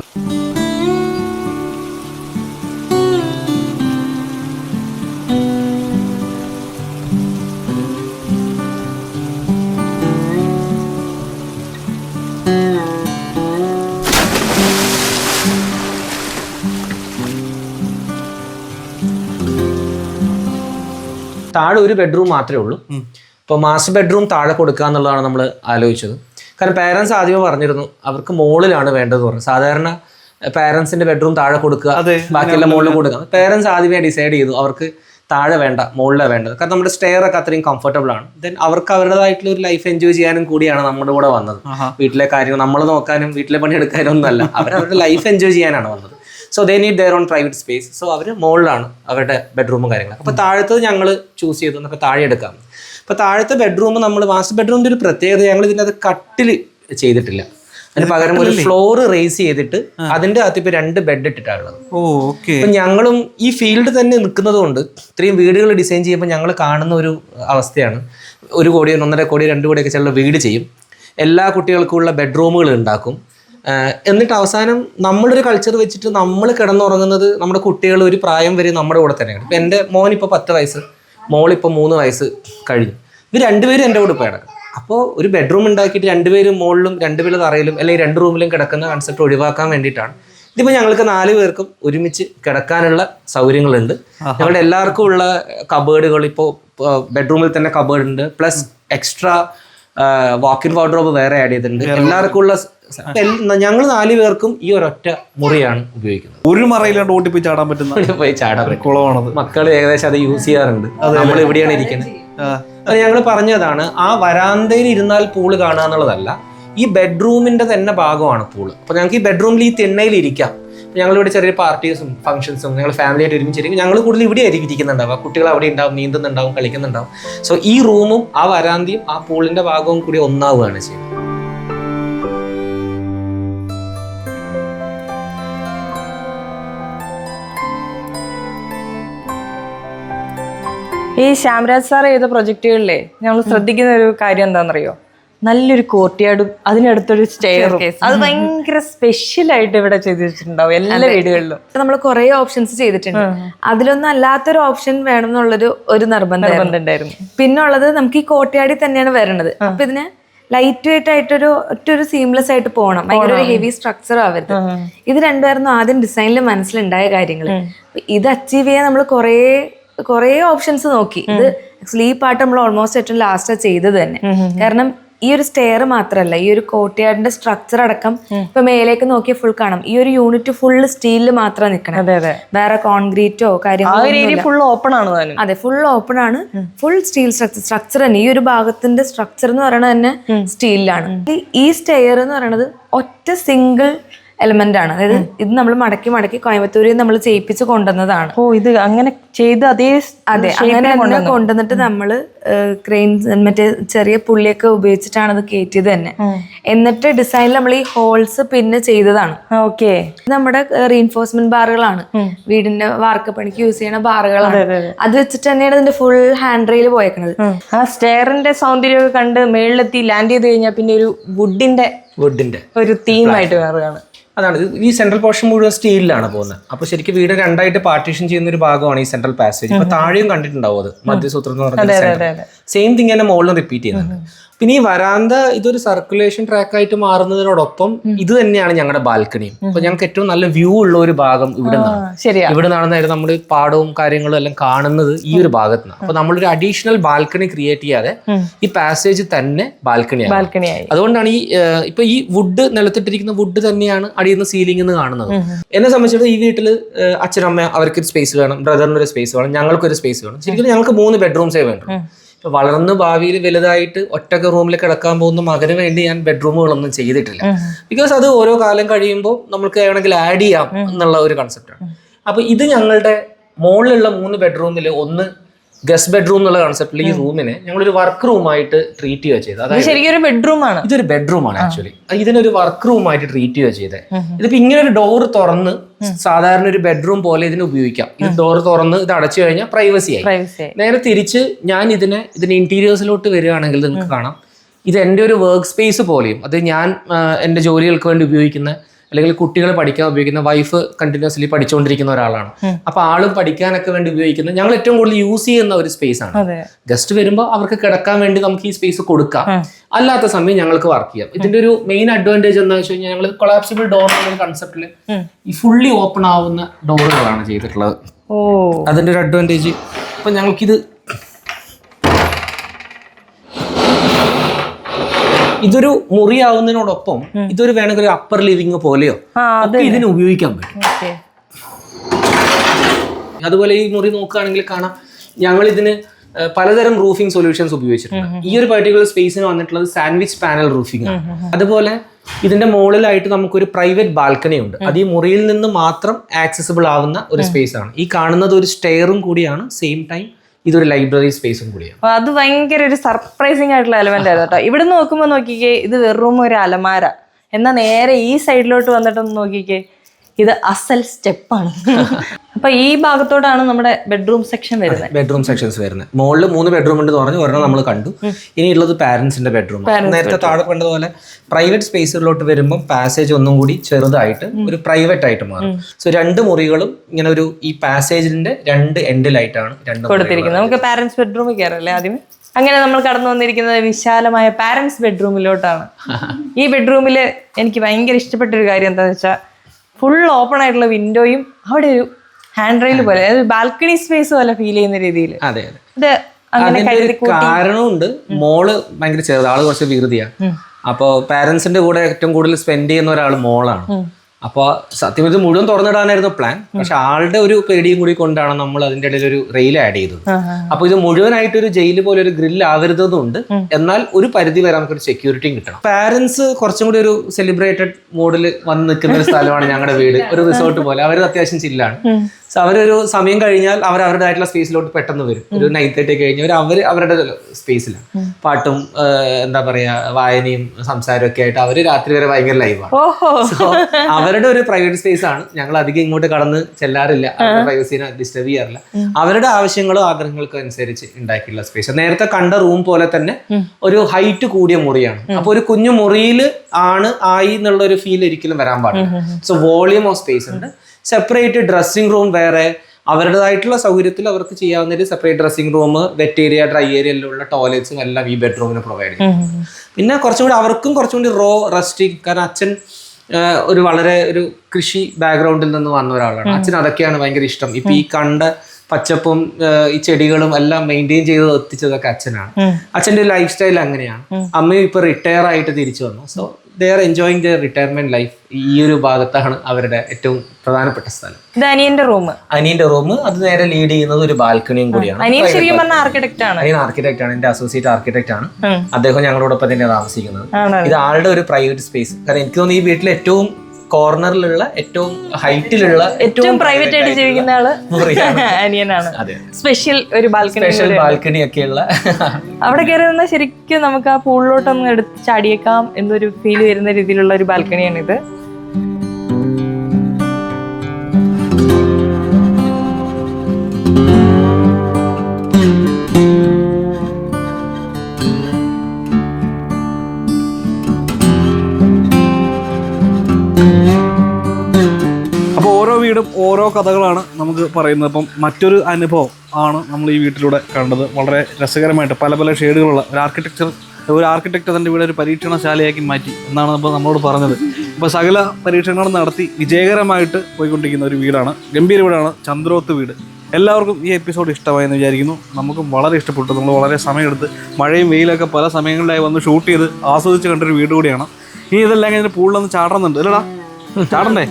താഴെ ഒരു ബെഡ്റൂം മാത്രമേ ഉള്ളൂ. ഇപ്പോൾ മാസ്റ്റർ ബെഡ്റൂം താഴെ കൊടുക്കുക എന്നുള്ളതാണ് നമ്മൾ ആലോചിച്ചത്. കാരണം പാരൻസ് ആദ്യമേ പറഞ്ഞിരുന്നു അവർക്ക് മുകളിലാണ് വേണ്ടത് പറഞ്ഞു. സാധാരണ പാരൻസിന്റെ ബെഡ്റൂം താഴെ കൊടുക്കുക ബാക്കിയെല്ലാം മുകളിൽ കൊടുക്കുക. പാരൻസ് ആദ്യമേ ഡിസൈഡ് ചെയ്തു അവർക്ക് താഴെ വേണ്ട മുകളിലാണ് വേണ്ടത്. കാരണം നമ്മുടെ സ്റ്റെയർ ഒക്കെ അത്രയും കംഫർട്ടബിൾ ആണ്. ദെൻ അവർക്ക് അവരുടേതായിട്ടുള്ള ഒരു ലൈഫ് എൻജോയ് ചെയ്യാനും കൂടിയാണ് നമ്മുടെ കൂടെ വന്നത്. വീട്ടിലെ കാര്യങ്ങൾ നമ്മൾ നോക്കാനും വീട്ടിലെ പണി എടുക്കാനും ഒന്നല്ല അവർ അവരുടെ ലൈഫ് എൻജോയ് ചെയ്യാനാണ് വന്നത്. So they need their own private space so അവർ മുകളിലാണ് അവരുടെ ബെഡ്റൂമും കാര്യങ്ങളും. അപ്പോൾ താഴത്തത് ഞങ്ങൾ ചൂസ് ചെയ്തു. എന്നൊക്കെ താഴെ എടുക്കാം. അപ്പോൾ താഴത്തെ ബെഡ്റൂം നമ്മൾ മാസ്റ്റർ ബെഡ്റൂമിന്റെ ഒരു പ്രത്യേകത ഞങ്ങൾ ഇതിന്റെ അത് കട്ടിൽ ചെയ്തിട്ടില്ല. അതിന് പകരം ഒരു ഫ്ലോർ റേസ് ചെയ്തിട്ട് അതിന്റെ അകത്ത് ഇപ്പോൾ രണ്ട് ബെഡ് ഇട്ടിട്ടാണുള്ളത്. ഉള്ളത് ഞങ്ങളും ഈ ഫീൽഡ് തന്നെ നിൽക്കുന്നത് കൊണ്ട് ഇത്രയും വീടുകൾ ഡിസൈൻ ചെയ്യുമ്പോൾ ഞങ്ങൾ കാണുന്ന ഒരു അവസ്ഥയാണ്. ഒരു കോടി ഒന്നര കോടി രണ്ട് കോടിയൊക്കെ ചില വീട് ചെയ്യും. എല്ലാ കുട്ടികൾക്കുമുള്ള ബെഡ്റൂമുകൾ ഉണ്ടാക്കും. എന്നിട്ട് അവസാനം നമ്മളൊരു കൾച്ചർ വെച്ചിട്ട് നമ്മൾ കിടന്നുറങ്ങുന്നത് നമ്മുടെ കുട്ടികൾ ഒരു പ്രായം വരെ നമ്മുടെ കൂടെ തന്നെയാണ്. ഇപ്പം എന്റെ മോൻ ഇപ്പോൾ പത്ത് വയസ്സ്. മോളിപ്പോൾ മൂന്ന് വയസ്സ് കഴിഞ്ഞു. ഇത് രണ്ടുപേരും എന്റെ കൂടെ ഇപ്പോൾ കിടക്കും അപ്പോൾ ഒരു ബെഡ്റൂം ഉണ്ടാക്കിയിട്ട് രണ്ടുപേരും മുകളിലും രണ്ടുപേരും തറയിലും അല്ലെങ്കിൽ രണ്ട് റൂമിലും കിടക്കുന്ന കൺസെപ്റ്റ് ഒഴിവാക്കാൻ വേണ്ടിയിട്ടാണ്. ഇതിപ്പോൾ ഞങ്ങൾക്ക് നാല് പേർക്കും ഒരുമിച്ച് കിടക്കാനുള്ള സൗകര്യങ്ങളുണ്ട്. ഞങ്ങളുടെ എല്ലാവർക്കും ഉള്ള കബേർഡുകൾ ഇപ്പോൾ ബെഡ്റൂമിൽ തന്നെ കബേർഡ് ഉണ്ട്. Plus extra walk in wardrobe വേറെ ആഡ് ചെയ്തിട്ടുണ്ട്. എല്ലാവർക്കും ഉള്ള ഞങ്ങൾ നാല് പേർക്കും ഈ ഒരൊറ്റ മുറിയാണ് ഉപയോഗിക്കുന്നത്. ഒരു മറയില്ലാണ്ട് ഓട്ടിപ്പോയി ചാടാൻ പറ്റുന്ന പോയി ചാടാൻ കുളമാണത്. മക്കൾ ഏകദേശം അത് യൂസ് ചെയ്യാറുണ്ട്. നമ്മൾ എവിടെയാണ് ഇരിക്കുന്നത്. അത് ഞങ്ങൾ പറഞ്ഞതാണ് ആ വരാന്തയിൽ ഇരുന്നാൽ പൂൾ കാണുക എന്നുള്ളതല്ല ഈ ബെഡ്റൂമിന്റെ തന്നെ ഭാഗമാണ് പൂൾ അപ്പൊ ഞങ്ങൾക്ക് ഈ ബെഡ്റൂമിൽ ഈ തിണ്ണയിൽ ഇരിക്കാം. ഇവിടെ ചെറിയ പാർട്ടീസും ഫംഗ്ഷൻസും ഞങ്ങൾ ഫാമിലി ആയിട്ട് ഒരുമിച്ചിരിക്കും ഞങ്ങൾ കൂടുതൽ ഇവിടെ ആയിരിക്കും ഇരിക്കുന്നുണ്ടാവും കുട്ടികൾ അവിടെ ഉണ്ടാവും നീന്തുന്നുണ്ടാവും കളിക്കുന്നുണ്ടാവും. സോ ഈ റൂമും ആ വരാന്തിയും ആ പൂളിന്റെ ഭാഗവും കൂടി ഒന്നാവുകയാണ് ചെയ്യുന്നത്. ഈ ശ്യാംരാജ് സാർ ചെയ്ത പ്രൊജക്റ്റുകളിലെ നമ്മൾ ശ്രദ്ധിക്കുന്ന ഒരു കാര്യം എന്താണെന്നറിയോ? നല്ലൊരു കോർട്ടിയാടും അതിനടുത്തൊരു സ്റ്റെയറും. അത് ഭയങ്കര സ്പെഷ്യൽ ആയിട്ട് ഇവിടെ ചെയ്തു വെച്ചിട്ടുണ്ടാവും എല്ലാ വീടുകളിലും. നമ്മൾ കുറെ ഓപ്ഷൻസ് ചെയ്തിട്ടുണ്ട്. അതിലൊന്നും അല്ലാത്തൊരു ഓപ്ഷൻ വേണം എന്നുള്ളൊരു ഒരു നിർബന്ധം. പിന്നെ ഉള്ളത് നമുക്ക് ഈ കോട്ടയാടി തന്നെയാണ് വരണത് അപ്പൊ ഇതിന് ലൈറ്റ് വെയിറ്റ് ആയിട്ടൊരു ഒറ്റൊരു സീംലെസ് ആയിട്ട് പോകണം. ഭയങ്കര ഒരു ഹെവി സ്ട്രക്ചർ ആവരുത്. ഇത് രണ്ടുപേർന്നും ആദ്യം ഡിസൈനിൽ മനസ്സിലുണ്ടായ കാര്യങ്ങൾ ഇത് അച്ചീവ് ചെയ്യാൻ നമ്മൾ കുറേ കുറേ ഓപ്ഷൻസ് നോക്കി. ഇത് ആക്ച്വലി ഈ പാട്ട് നമ്മൾ ഓൾമോസ്റ്റ് ഏറ്റവും ലാസ്റ്റ് ചെയ്തത് തന്നെ. കാരണം ഈ ഒരു സ്റ്റെയർ മാത്രമല്ല ഈ ഒരു കോട്ടയാടിന്റെ സ്ട്രക്ചർ അടക്കം ഇപ്പൊ മേലേക്ക് നോക്കി ഫുൾ കാണാം. ഈ ഒരു യൂണിറ്റ് ഫുള്ള് സ്റ്റീലിൽ മാത്രം നിൽക്കണം. അതെ അതെ. വേറെ കോൺക്രീറ്റോ കാര്യങ്ങളോ ഫുൾ ഓപ്പൺ ആണ് അതെ ഫുൾ ഓപ്പൺ ആണ്. ഫുൾ സ്റ്റീൽ സ്ട്രക്ചർ സ്ട്രക്ചർ തന്നെ. ഈ ഒരു ഭാഗത്തിന്റെ സ്ട്രക്ചർ എന്ന് പറയുന്നത് തന്നെ സ്റ്റീലിലാണ് ഈ സ്റ്റെയർ എന്ന് പറയുന്നത് ഒറ്റ സിംഗിൾ എലമെന്റ് ആണ്. അതായത് ഇത് നമ്മൾ മടക്കി മടക്കി കോയമ്പത്തൂരിൽ നമ്മൾ ചെയ്യിപ്പിച്ച് കൊണ്ടുവന്നതാണ്. ഓ ഇത് അങ്ങനെ ചെയ്ത് അതേ അതെ അങ്ങനെ തന്നെ കൊണ്ടുവന്നിട്ട് നമ്മൾ ക്രെയിൻ മറ്റേ ചെറിയ പുള്ളിയൊക്കെ ഉപയോഗിച്ചിട്ടാണ് അത് കയറ്റിയത് തന്നെ. എന്നിട്ട് ഡിസൈനിൽ നമ്മൾ ഈ ഹോൾസ് പിന്നെ ചെയ്തതാണ്. ഓക്കെ. ഇത് നമ്മുടെ റീൻഫോഴ്സ്മെന്റ് ബാറുകളാണ് വീടിന്റെ വാർക്കപ്പണിക്ക് യൂസ് ചെയ്യുന്ന ബാറുകളാണ് അത് വെച്ചിട്ട് തന്നെയാണ് ഇതിന്റെ ഫുൾ ഹാൻഡ് റെയിൽ പോയേക്കണത്. ആ സ്റ്റെയറിന്റെ സൗന്ദര്യമൊക്കെ കണ്ട് മേളിലെത്തി ലാൻഡ് ചെയ്ത് കഴിഞ്ഞാൽ പിന്നെ ഒരു വുഡിന്റെ വുഡിന്റെ ഒരു തീമായിട്ട് മാറുകയാണ്. അതാണ്. ഈ സെൻട്രൽ പോർഷൻ മുഴുവൻ സ്റ്റീലിലാണ് പോകുന്നത്. അപ്പൊ ശരിക്കും വീട് രണ്ടായിട്ട് പാർട്ടീഷൻ ചെയ്യുന്ന ഒരു ഭാഗമാണ് ഈ സെൻട്രൽ പാസേജ് ഇപ്പൊ താഴെയും കണ്ടിട്ടുണ്ടാവും അത്. മധ്യസൂത്രം എന്ന് പറഞ്ഞ സെയിം തിങ് തന്നെ മുകളിലും റിപ്പീറ്റ് ചെയ്യുന്നുണ്ട്. പിന്നെ ഈ വരാന്ത ഇതൊരു സർക്കുലേഷൻ ട്രാക്ക് ആയിട്ട് മാറുന്നതിനോടൊപ്പം ഇത് തന്നെയാണ് ഞങ്ങളുടെ ബാൽക്കണിയും. അപ്പൊ ഞങ്ങൾക്ക് ഏറ്റവും നല്ല വ്യൂ ഉള്ള ഒരു ഭാഗം ഇവിടെ നിന്നാണ്. ഇവിടെ നിന്നാണ് നമ്മൾ പാടവും കാര്യങ്ങളും എല്ലാം കാണുന്നത് ഈ ഒരു ഭാഗത്ത് നിന്നാണ്. അപ്പൊ നമ്മളൊരു അഡീഷണൽ ബാൽക്കണി ക്രിയേറ്റ് ചെയ്യാതെ ഈ പാസേജ് തന്നെ ബാൽക്കണിയാണ് അതുകൊണ്ടാണ് ഈ ഇപ്പൊ ഈ വുഡ് നിലത്തിട്ടിരിക്കുന്ന വുഡ് തന്നെയാണ് അടിയിൽ നിന്ന് സീലിംഗ് എന്ന് കാണുന്നത് എന്നെ സംബന്ധിച്ചിടത്തോളം ഈ വീട്ടിൽ അച്ഛനമ്മ അവർക്ക് ഒരു സ്പേസ് വേണം ബ്രദറിനൊരു സ്പേസ് വേണം ഞങ്ങൾക്കൊരു സ്പേസ് വേണം. ശരിക്കും ഞങ്ങൾക്ക് മൂന്ന് ബെഡ്റൂംസേ വേണ്ടു ഇപ്പൊ വളർന്ന് ഭാവിയിൽ വലുതായിട്ട് ഒറ്റയ്ക്ക് റൂമിൽ കിടക്കാൻ പോകുന്ന മകന് വേണ്ടി ഞാൻ ബെഡ്റൂമുകളൊന്നും ചെയ്തിട്ടില്ല. ബിക്കോസ് അത് ഓരോ കാലം കഴിയുമ്പോൾ നമുക്ക് വേണമെങ്കിൽ ആഡ് ചെയ്യാം എന്നുള്ള ഒരു കൺസെപ്റ്റാണ് അപ്പൊ ഇത് ഞങ്ങളുടെ മുകളിലുള്ള മൂന്ന് ബെഡ്റൂമിൽ ഒന്ന് ഗസ്റ്റ് ബെഡ്റൂം എന്നുള്ള കൺസെപ്റ്റിൽ ഈ റൂമിനെ ഞങ്ങളൊരു വർക്ക് റൂമായിട്ട് ട്രീറ്റ് ചെയ്യുക ചെയ്തത്. അതായത് ശരിക്കും ബെഡ്റൂം ആണ്. ഇതൊരു ബെഡ്റൂം ആണ് ആക്ച്വലി ഇതിനൊരു വർക്ക് റൂമായിട്ട് ട്രീറ്റ് ചെയ്യുക ചെയ്തത്. ഇതിപ്പോ ഇങ്ങനെ ഒരു ഡോർ തുറന്ന് സാധാരണ ഒരു ബെഡ്റൂം പോലെ ഇതിന് ഉപയോഗിക്കാം. ഇത് ഡോർ തുറന്ന് ഇത് അടച്ചു കഴിഞ്ഞാൽ പ്രൈവസി ആയി. നേരെ തിരിച്ച് ഞാൻ ഇതിനെ ഇതിന്റെ ഇന്റീരിയേഴ്സിലോട്ട് വരികയാണെങ്കിൽ നിങ്ങൾക്ക് കാണാം. ഇത് എന്റെ ഒരു വർക്ക് സ്പേസ് പോലെയും അത് ഞാൻ എന്റെ എന്റെ ജോലികൾക്ക് വേണ്ടി ഉപയോഗിക്കുന്ന അല്ലെങ്കിൽ കുട്ടികൾ പഠിക്കാൻ ഉപയോഗിക്കുന്ന വൈഫ് കണ്ടിന്യൂസ്ലി പഠിച്ചുകൊണ്ടിരിക്കുന്ന ഒരാളാണ്. അപ്പൊ ആളും പഠിക്കാനൊക്കെ വേണ്ടി ഉപയോഗിക്കുന്ന ഞങ്ങൾ ഏറ്റവും കൂടുതൽ യൂസ് ചെയ്യുന്ന ഒരു സ്പേസ് ആണ്. ഗസ്റ്റ് വരുമ്പോൾ അവർക്ക് കിടക്കാൻ വേണ്ടി നമുക്ക് ഈ സ്പേസ് കൊടുക്കാം. അല്ലാത്ത സമയം ഞങ്ങൾക്ക് വർക്ക് ചെയ്യാം. ഇതിന്റെ ഒരു മെയിൻ അഡ്വാന്റേജ് എന്താ വെച്ച് കഴിഞ്ഞാൽ ഞങ്ങൾ കൊളാപ്സിബിൾ ഡോർ എന്നുള്ള കൺസെപ്റ്റിൽ ഈ ഫുള്ളി ഓപ്പൺ ആവുന്ന ഡോറുകളാണ് ചെയ്തിട്ടുള്ളത്. ഓ. അതിന്റെ ഒരു അഡ്വാന്റേജ് ഇപ്പൊ ഞങ്ങൾക്കിത് ഇതൊരു മുറിയാവുന്നതിനോടൊപ്പം ഇതൊരു വേണമെങ്കിൽ ഒരു അപ്പർ ലിവിങ് പോലെയോ ഒക്കെ ഇതിന് ഉപയോഗിക്കാൻ പറ്റും. അതുപോലെ ഈ മുറി നോക്കുകയാണെങ്കിൽ കാണാം. ഞങ്ങൾ ഇതിന് പലതരം റൂഫിംഗ് സൊല്യൂഷൻസ് ഉപയോഗിച്ചിട്ടുണ്ട്. ഈ ഒരു പർട്ടിക്കുലർ സ്പേസിന് വന്നിട്ടുള്ളത് സാൻഡ്വിച്ച് പാനൽ റൂഫിംഗ് ആണ്. അതുപോലെ ഇതിന്റെ മുകളിലായിട്ട് നമുക്കൊരു പ്രൈവറ്റ് ബാൽക്കണി ഉണ്ട്. അത് ഈ മുറിയിൽ നിന്ന് മാത്രം ആക്സസിബിൾ ആവുന്ന ഒരു സ്പേസ് ആണ്. ഈ കാണുന്നത് ഒരു സ്റ്റെയറും കൂടിയാണ് സെയിം ടൈം ഇതൊരു ലൈബ്രറി സ്പേസും കൂടിയാണ്. അത് ഭയങ്കര ഒരു സർപ്രൈസിങ് ആയിട്ടുള്ള എലമെന്റ് ആയിരുന്നു കേട്ടോ. ഇവിടെ നോക്കുമ്പോൾ നോക്കിക്കേ ഇത് വെറും ഒരു അലമാര. എന്നാ നേരെ ഈ സൈഡിലോട്ട് വന്നിട്ടൊന്ന് നോക്കിക്കേ. ഇത് അസൽ സ്റ്റെപ്പാണ്. അപ്പൊ ഈ ഭാഗത്തോടാണ് നമ്മുടെ ബെഡ്റൂം സെക്ഷൻ വരുന്നത്. ബെഡ്റൂം സെക്ഷൻസ് വരുന്നത്. മുകളിൽ മൂന്ന് ബെഡ്റൂം ഉണ്ട് പറഞ്ഞു. ഒരെണ്ണം നമ്മൾ കണ്ടു. ഇനിയുള്ളത് പാരന്റ്സിന്റെ ബെഡ്റൂം നേരത്തെ താഴെ കണ്ടതുപോലെ പ്രൈവറ്റ് സ്പേസുകളിലോട്ട് വരുമ്പോൾ പാസേജ് ഒന്നും കൂടി ചെറുതായിട്ട് ഒരു പ്രൈവറ്റ് ആയിട്ട് മാറും. സോ രണ്ട് മുറികളും ഇങ്ങനെ ഒരു ഈ പാസേജിന്റെ രണ്ട് എൻഡിലായിട്ടാണ് രണ്ട്. കൊടുത്തിരിക്കുന്നത്. നമുക്ക് പാരന്റ്സ് ബെഡ്റൂമിൽ കയറല്ലേ ആദ്യം അങ്ങനെ നമ്മൾ കടന്നു വന്നിരിക്കുന്നത് വിശാലമായ പാരന്റ്സ് ബെഡ്റൂമിലോട്ടാണ് ഈ ബെഡ്റൂമിൽ എനിക്ക് ഭയങ്കര ഇഷ്ടപ്പെട്ട ഒരു കാര്യം എന്താണെന്ന് വെച്ചാൽ ഫുൾ ഓപ്പൺ ആയിട്ടുള്ള വിൻഡോയും അവിടെ ഒരു ഹാൻഡ് റെയിൽ പോലെ അതായത് ബാൽക്കണി സ്പേസ് പോലെ ഫീൽ ചെയ്യുന്ന രീതിയിൽ. അതെ ഇത് അതിന്റെ ഒരു കാരണമുണ്ട്. മോൾ ഭയങ്കര ചെറുത് ആൾ കുറച്ച് വികൃതിയാ. അപ്പോ പാരന്റ്സിന്റെ കൂടെ ഏറ്റവും കൂടുതൽ സ്പെൻഡ് ചെയ്യുന്ന ഒരാൾ മോളാണ്. അപ്പൊ സത്യം ഇത് മുഴുവൻ തുറന്നിടാനായിരുന്നു പ്ലാൻ പക്ഷെ ആളുടെ ഒരു പേടിയും കൂടി കൊണ്ടാണ് നമ്മൾ അതിന്റെ ഇടയിൽ ഒരു റെയിൽ ആഡ് ചെയ്തത്. അപ്പൊ ഇത് മുഴുവനായിട്ട് ഒരു ജയിൽ പോലെ ഒരു ഗ്രില്ല് ആവരുതെന്നുണ്ട്. എന്നാൽ ഒരു പരിധി വരെ നമുക്കൊരു സെക്യൂരിറ്റിയും കിട്ടണം. പാരന്റ്സ് കുറച്ചും കൂടി ഒരു സെലിബ്രേറ്റഡ് മോഡിൽ വന്ന് നിൽക്കുന്ന ഒരു സ്ഥലമാണ് ഞങ്ങളുടെ വീട്. ഒരു റിസോർട്ട് പോലെ. അവർ അത്യാവശ്യം ചില്ലാണ് സോ അവരൊരു സമയം കഴിഞ്ഞാൽ അവർ അവരുടേതായിട്ടുള്ള സ്പേസിലോട്ട് പെട്ടെന്ന് വരും. ഒരു നൈൻ തേർട്ടി കഴിഞ്ഞാൽ അവർ അവരുടെ സ്പേസിലാണ് പാട്ടും എന്താ പറയാ വായനയും സംസാരവും ഒക്കെ ആയിട്ട് അവർ രാത്രി വരെ ഭയങ്കര ലൈവാണ് സോ അവരുടെ ഒരു പ്രൈവറ്റ് സ്പേസ് ആണ്. ഞങ്ങൾ അധികം ഇങ്ങോട്ട് കടന്ന് ചെല്ലാറില്ല. അവരുടെ പ്രൈവസീനെ ഡിസ്റ്റർബ് ചെയ്യാറില്ല. അവരുടെ ആവശ്യങ്ങളും ആഗ്രഹങ്ങൾക്കും അനുസരിച്ച് ഉണ്ടാക്കിയിട്ടുള്ള സ്പേസ് നേരത്തെ കണ്ട റൂം പോലെ തന്നെ ഒരു ഹൈറ്റ് കൂടിയ മുറിയാണ്. അപ്പൊ ഒരു കുഞ്ഞു മുറിയിൽ ആണ് ആയി എന്നുള്ള ഒരു ഫീൽ ഒരിക്കലും വരാൻ പാടില്ല. സോ വോളിയം ഓഫ് സ്പേസ് ഉണ്ട്. സെപ്പറേറ്റ് ഡ്രസ്സിംഗ് റൂം വേറെ. അവരുടേതായിട്ടുള്ള സൗകര്യത്തിൽ അവർക്ക് ചെയ്യാവുന്ന ഒരു separate dressing room wet area dry ഏരിയയിലുള്ള ടോയ്ലറ്റ്സും എല്ലാം ഈ ബെഡ്റൂമിന് പ്രൊവൈഡ് ചെയ്യും. പിന്നെ കുറച്ചും കൂടി അവർക്കും കുറച്ചും കൂടി റോ റെസ്റ്റിംഗ് കാരണം അച്ഛൻ ഒരു വളരെ ഒരു കൃഷി ബാക്ക്ഗ്രൗണ്ടിൽ നിന്ന് വന്ന ഒരാളാണ്. അച്ഛൻ അതൊക്കെയാണ് ഭയങ്കര ഇഷ്ടം. ഇപ്പൊ ഈ കണ്ട പച്ചപ്പും ഈ ചെടികളും എല്ലാം മെയിന്റെയിൻ ചെയ്ത് എത്തിച്ചതൊക്കെ അച്ഛനാണ്. അച്ഛന്റെ ലൈഫ് സ്റ്റൈൽ അങ്ങനെയാണ്. അമ്മയും ഇപ്പൊ റിട്ടയർ ആയിട്ട് തിരിച്ചു വന്നു. So they are enjoying the retirement life ഈ ഒരു ഭാഗത്താണ് അവരുടെ ഏറ്റവും പ്രധാനപ്പെട്ട സ്ഥലം. ഇത് അനിയന്റെ റൂം അനിയന്റെ റൂം അത് നേരെ ലീഡ് ചെയ്യുന്നത് ഒരു ബാൽക്കണിയും കൂടിയാണ്. അനിയൻ ശരിക്കും പറഞ്ഞ ആർക്കിടെക്ട് ആണ്. അനിയൻ ആർക്കിടെക്ട് ആണ് എന്റെ അസോസിയേറ്റ് ആർക്കിടെക്ട് ആണ്. അദ്ദേഹം ഞങ്ങളോടൊപ്പം തന്നെ താമസിക്കുന്നത്. ഇത് ആളുടെ ഒരു പ്രൈവറ്റ് സ്പേസ് കാരണം എനിക്ക് തോന്നുന്നു ഈ വീട്ടിൽ ഏറ്റവും കോർണറിലുള്ള ഏറ്റവും ഹൈറ്റിലുള്ള ഏറ്റവും പ്രൈവറ്റ് ആയിട്ട് ജീവിക്കുന്ന ആൾ അനിയനാണ്. സ്പെഷ്യൽ ഒരു ബാൽക്കണി സ്പെഷ്യൽ ബാൽക്കണി ഉള്ള അവിടെ കയറി നിന്നാൽ ശരിക്കും നമുക്ക് ആ പൂളിലോട്ടൊന്ന് എടുത്ത് ചാടിയേക്കാം എന്നൊരു ഫീൽ വരുന്ന രീതിയിലുള്ള ഒരു ബാൽക്കണിയാണ് ഇത് ഓരോ കഥകളാണ് നമുക്ക് പറയുന്നത്. അപ്പം മറ്റൊരു അനുഭവം ആണ് നമ്മൾ ഈ വീട്ടിലൂടെ കണ്ടത്. വളരെ രസകരമായിട്ട് പല പല ഷെയ്ഡുകളുള്ള ഒരു ആർക്കിടെക്ചർ ഒരു ആർക്കിടെക്ട് തന്റെ വീട് ഒരു പരീക്ഷണശാലയാക്കി മാറ്റി എന്നാണ് അപ്പോൾ നമ്മളോട് പറഞ്ഞത്. അപ്പോൾ സകല പരീക്ഷണങ്ങളും നടത്തി വിജയകരമായിട്ട് പോയിക്കൊണ്ടിരിക്കുന്ന ഒരു വീടാണ്. ഗംഭീര വീടാണ്. ചന്ദ്രോത്ത് വീട്. എല്ലാവർക്കും ഈ എപ്പിസോഡ് ഇഷ്ടമായെന്ന് വിചാരിക്കുന്നു. നമുക്കും വളരെ ഇഷ്ടപ്പെട്ടു. നമ്മൾ വളരെ സമയമെടുത്ത് മഴയും വെയിലൊക്കെ പല സമയങ്ങളിലായി വന്ന് ഷൂട്ട് ചെയ്ത് ആസ്വദിച്ച് കണ്ടൊരു വീട് കൂടിയാണ്. ഇനി ഇതെല്ലാം കഴിഞ്ഞാൽ പൂളിലൊന്ന് ചാടുന്നുണ്ട് അല്ലടാ ചാടണ്ടേ?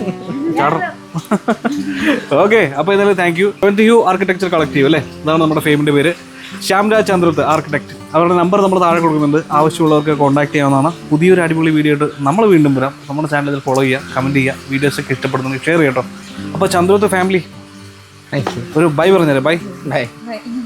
ചാടണം ഓക്കെ അപ്പോൾ എന്തായാലും thank you twenty U architecture collective അല്ലേ? അതാണ് നമ്മുടെ ഫെയിമിന്റെ പേര്. ശ്യാംരാജ് ചന്ദ്രത്ത് ആർക്കിടെക്ട് അവരുടെ നമ്പർ നമ്മൾ താഴെ കൊടുക്കുന്നുണ്ട്. ആവശ്യമുള്ളവർക്ക് കോൺടാക്ട് ചെയ്യാവുന്നതാണ്. പുതിയൊരു അടിപൊളി വീഡിയോ ആയിട്ട് നമ്മൾ വീണ്ടും വരാം. നമ്മുടെ ചാനലിൽ ഫോളോ ചെയ്യുക കമന്റ് ചെയ്യുക വീഡിയോസൊക്കെ ഇഷ്ടപ്പെടുന്നുണ്ടെങ്കിൽ ഷെയർ ചെയ്യട്ടോ അപ്പോൾ ചന്ദ്രത്ത് ഫാമിലി ഒരു ബൈ പറഞ്ഞേരെ ബൈ ബൈ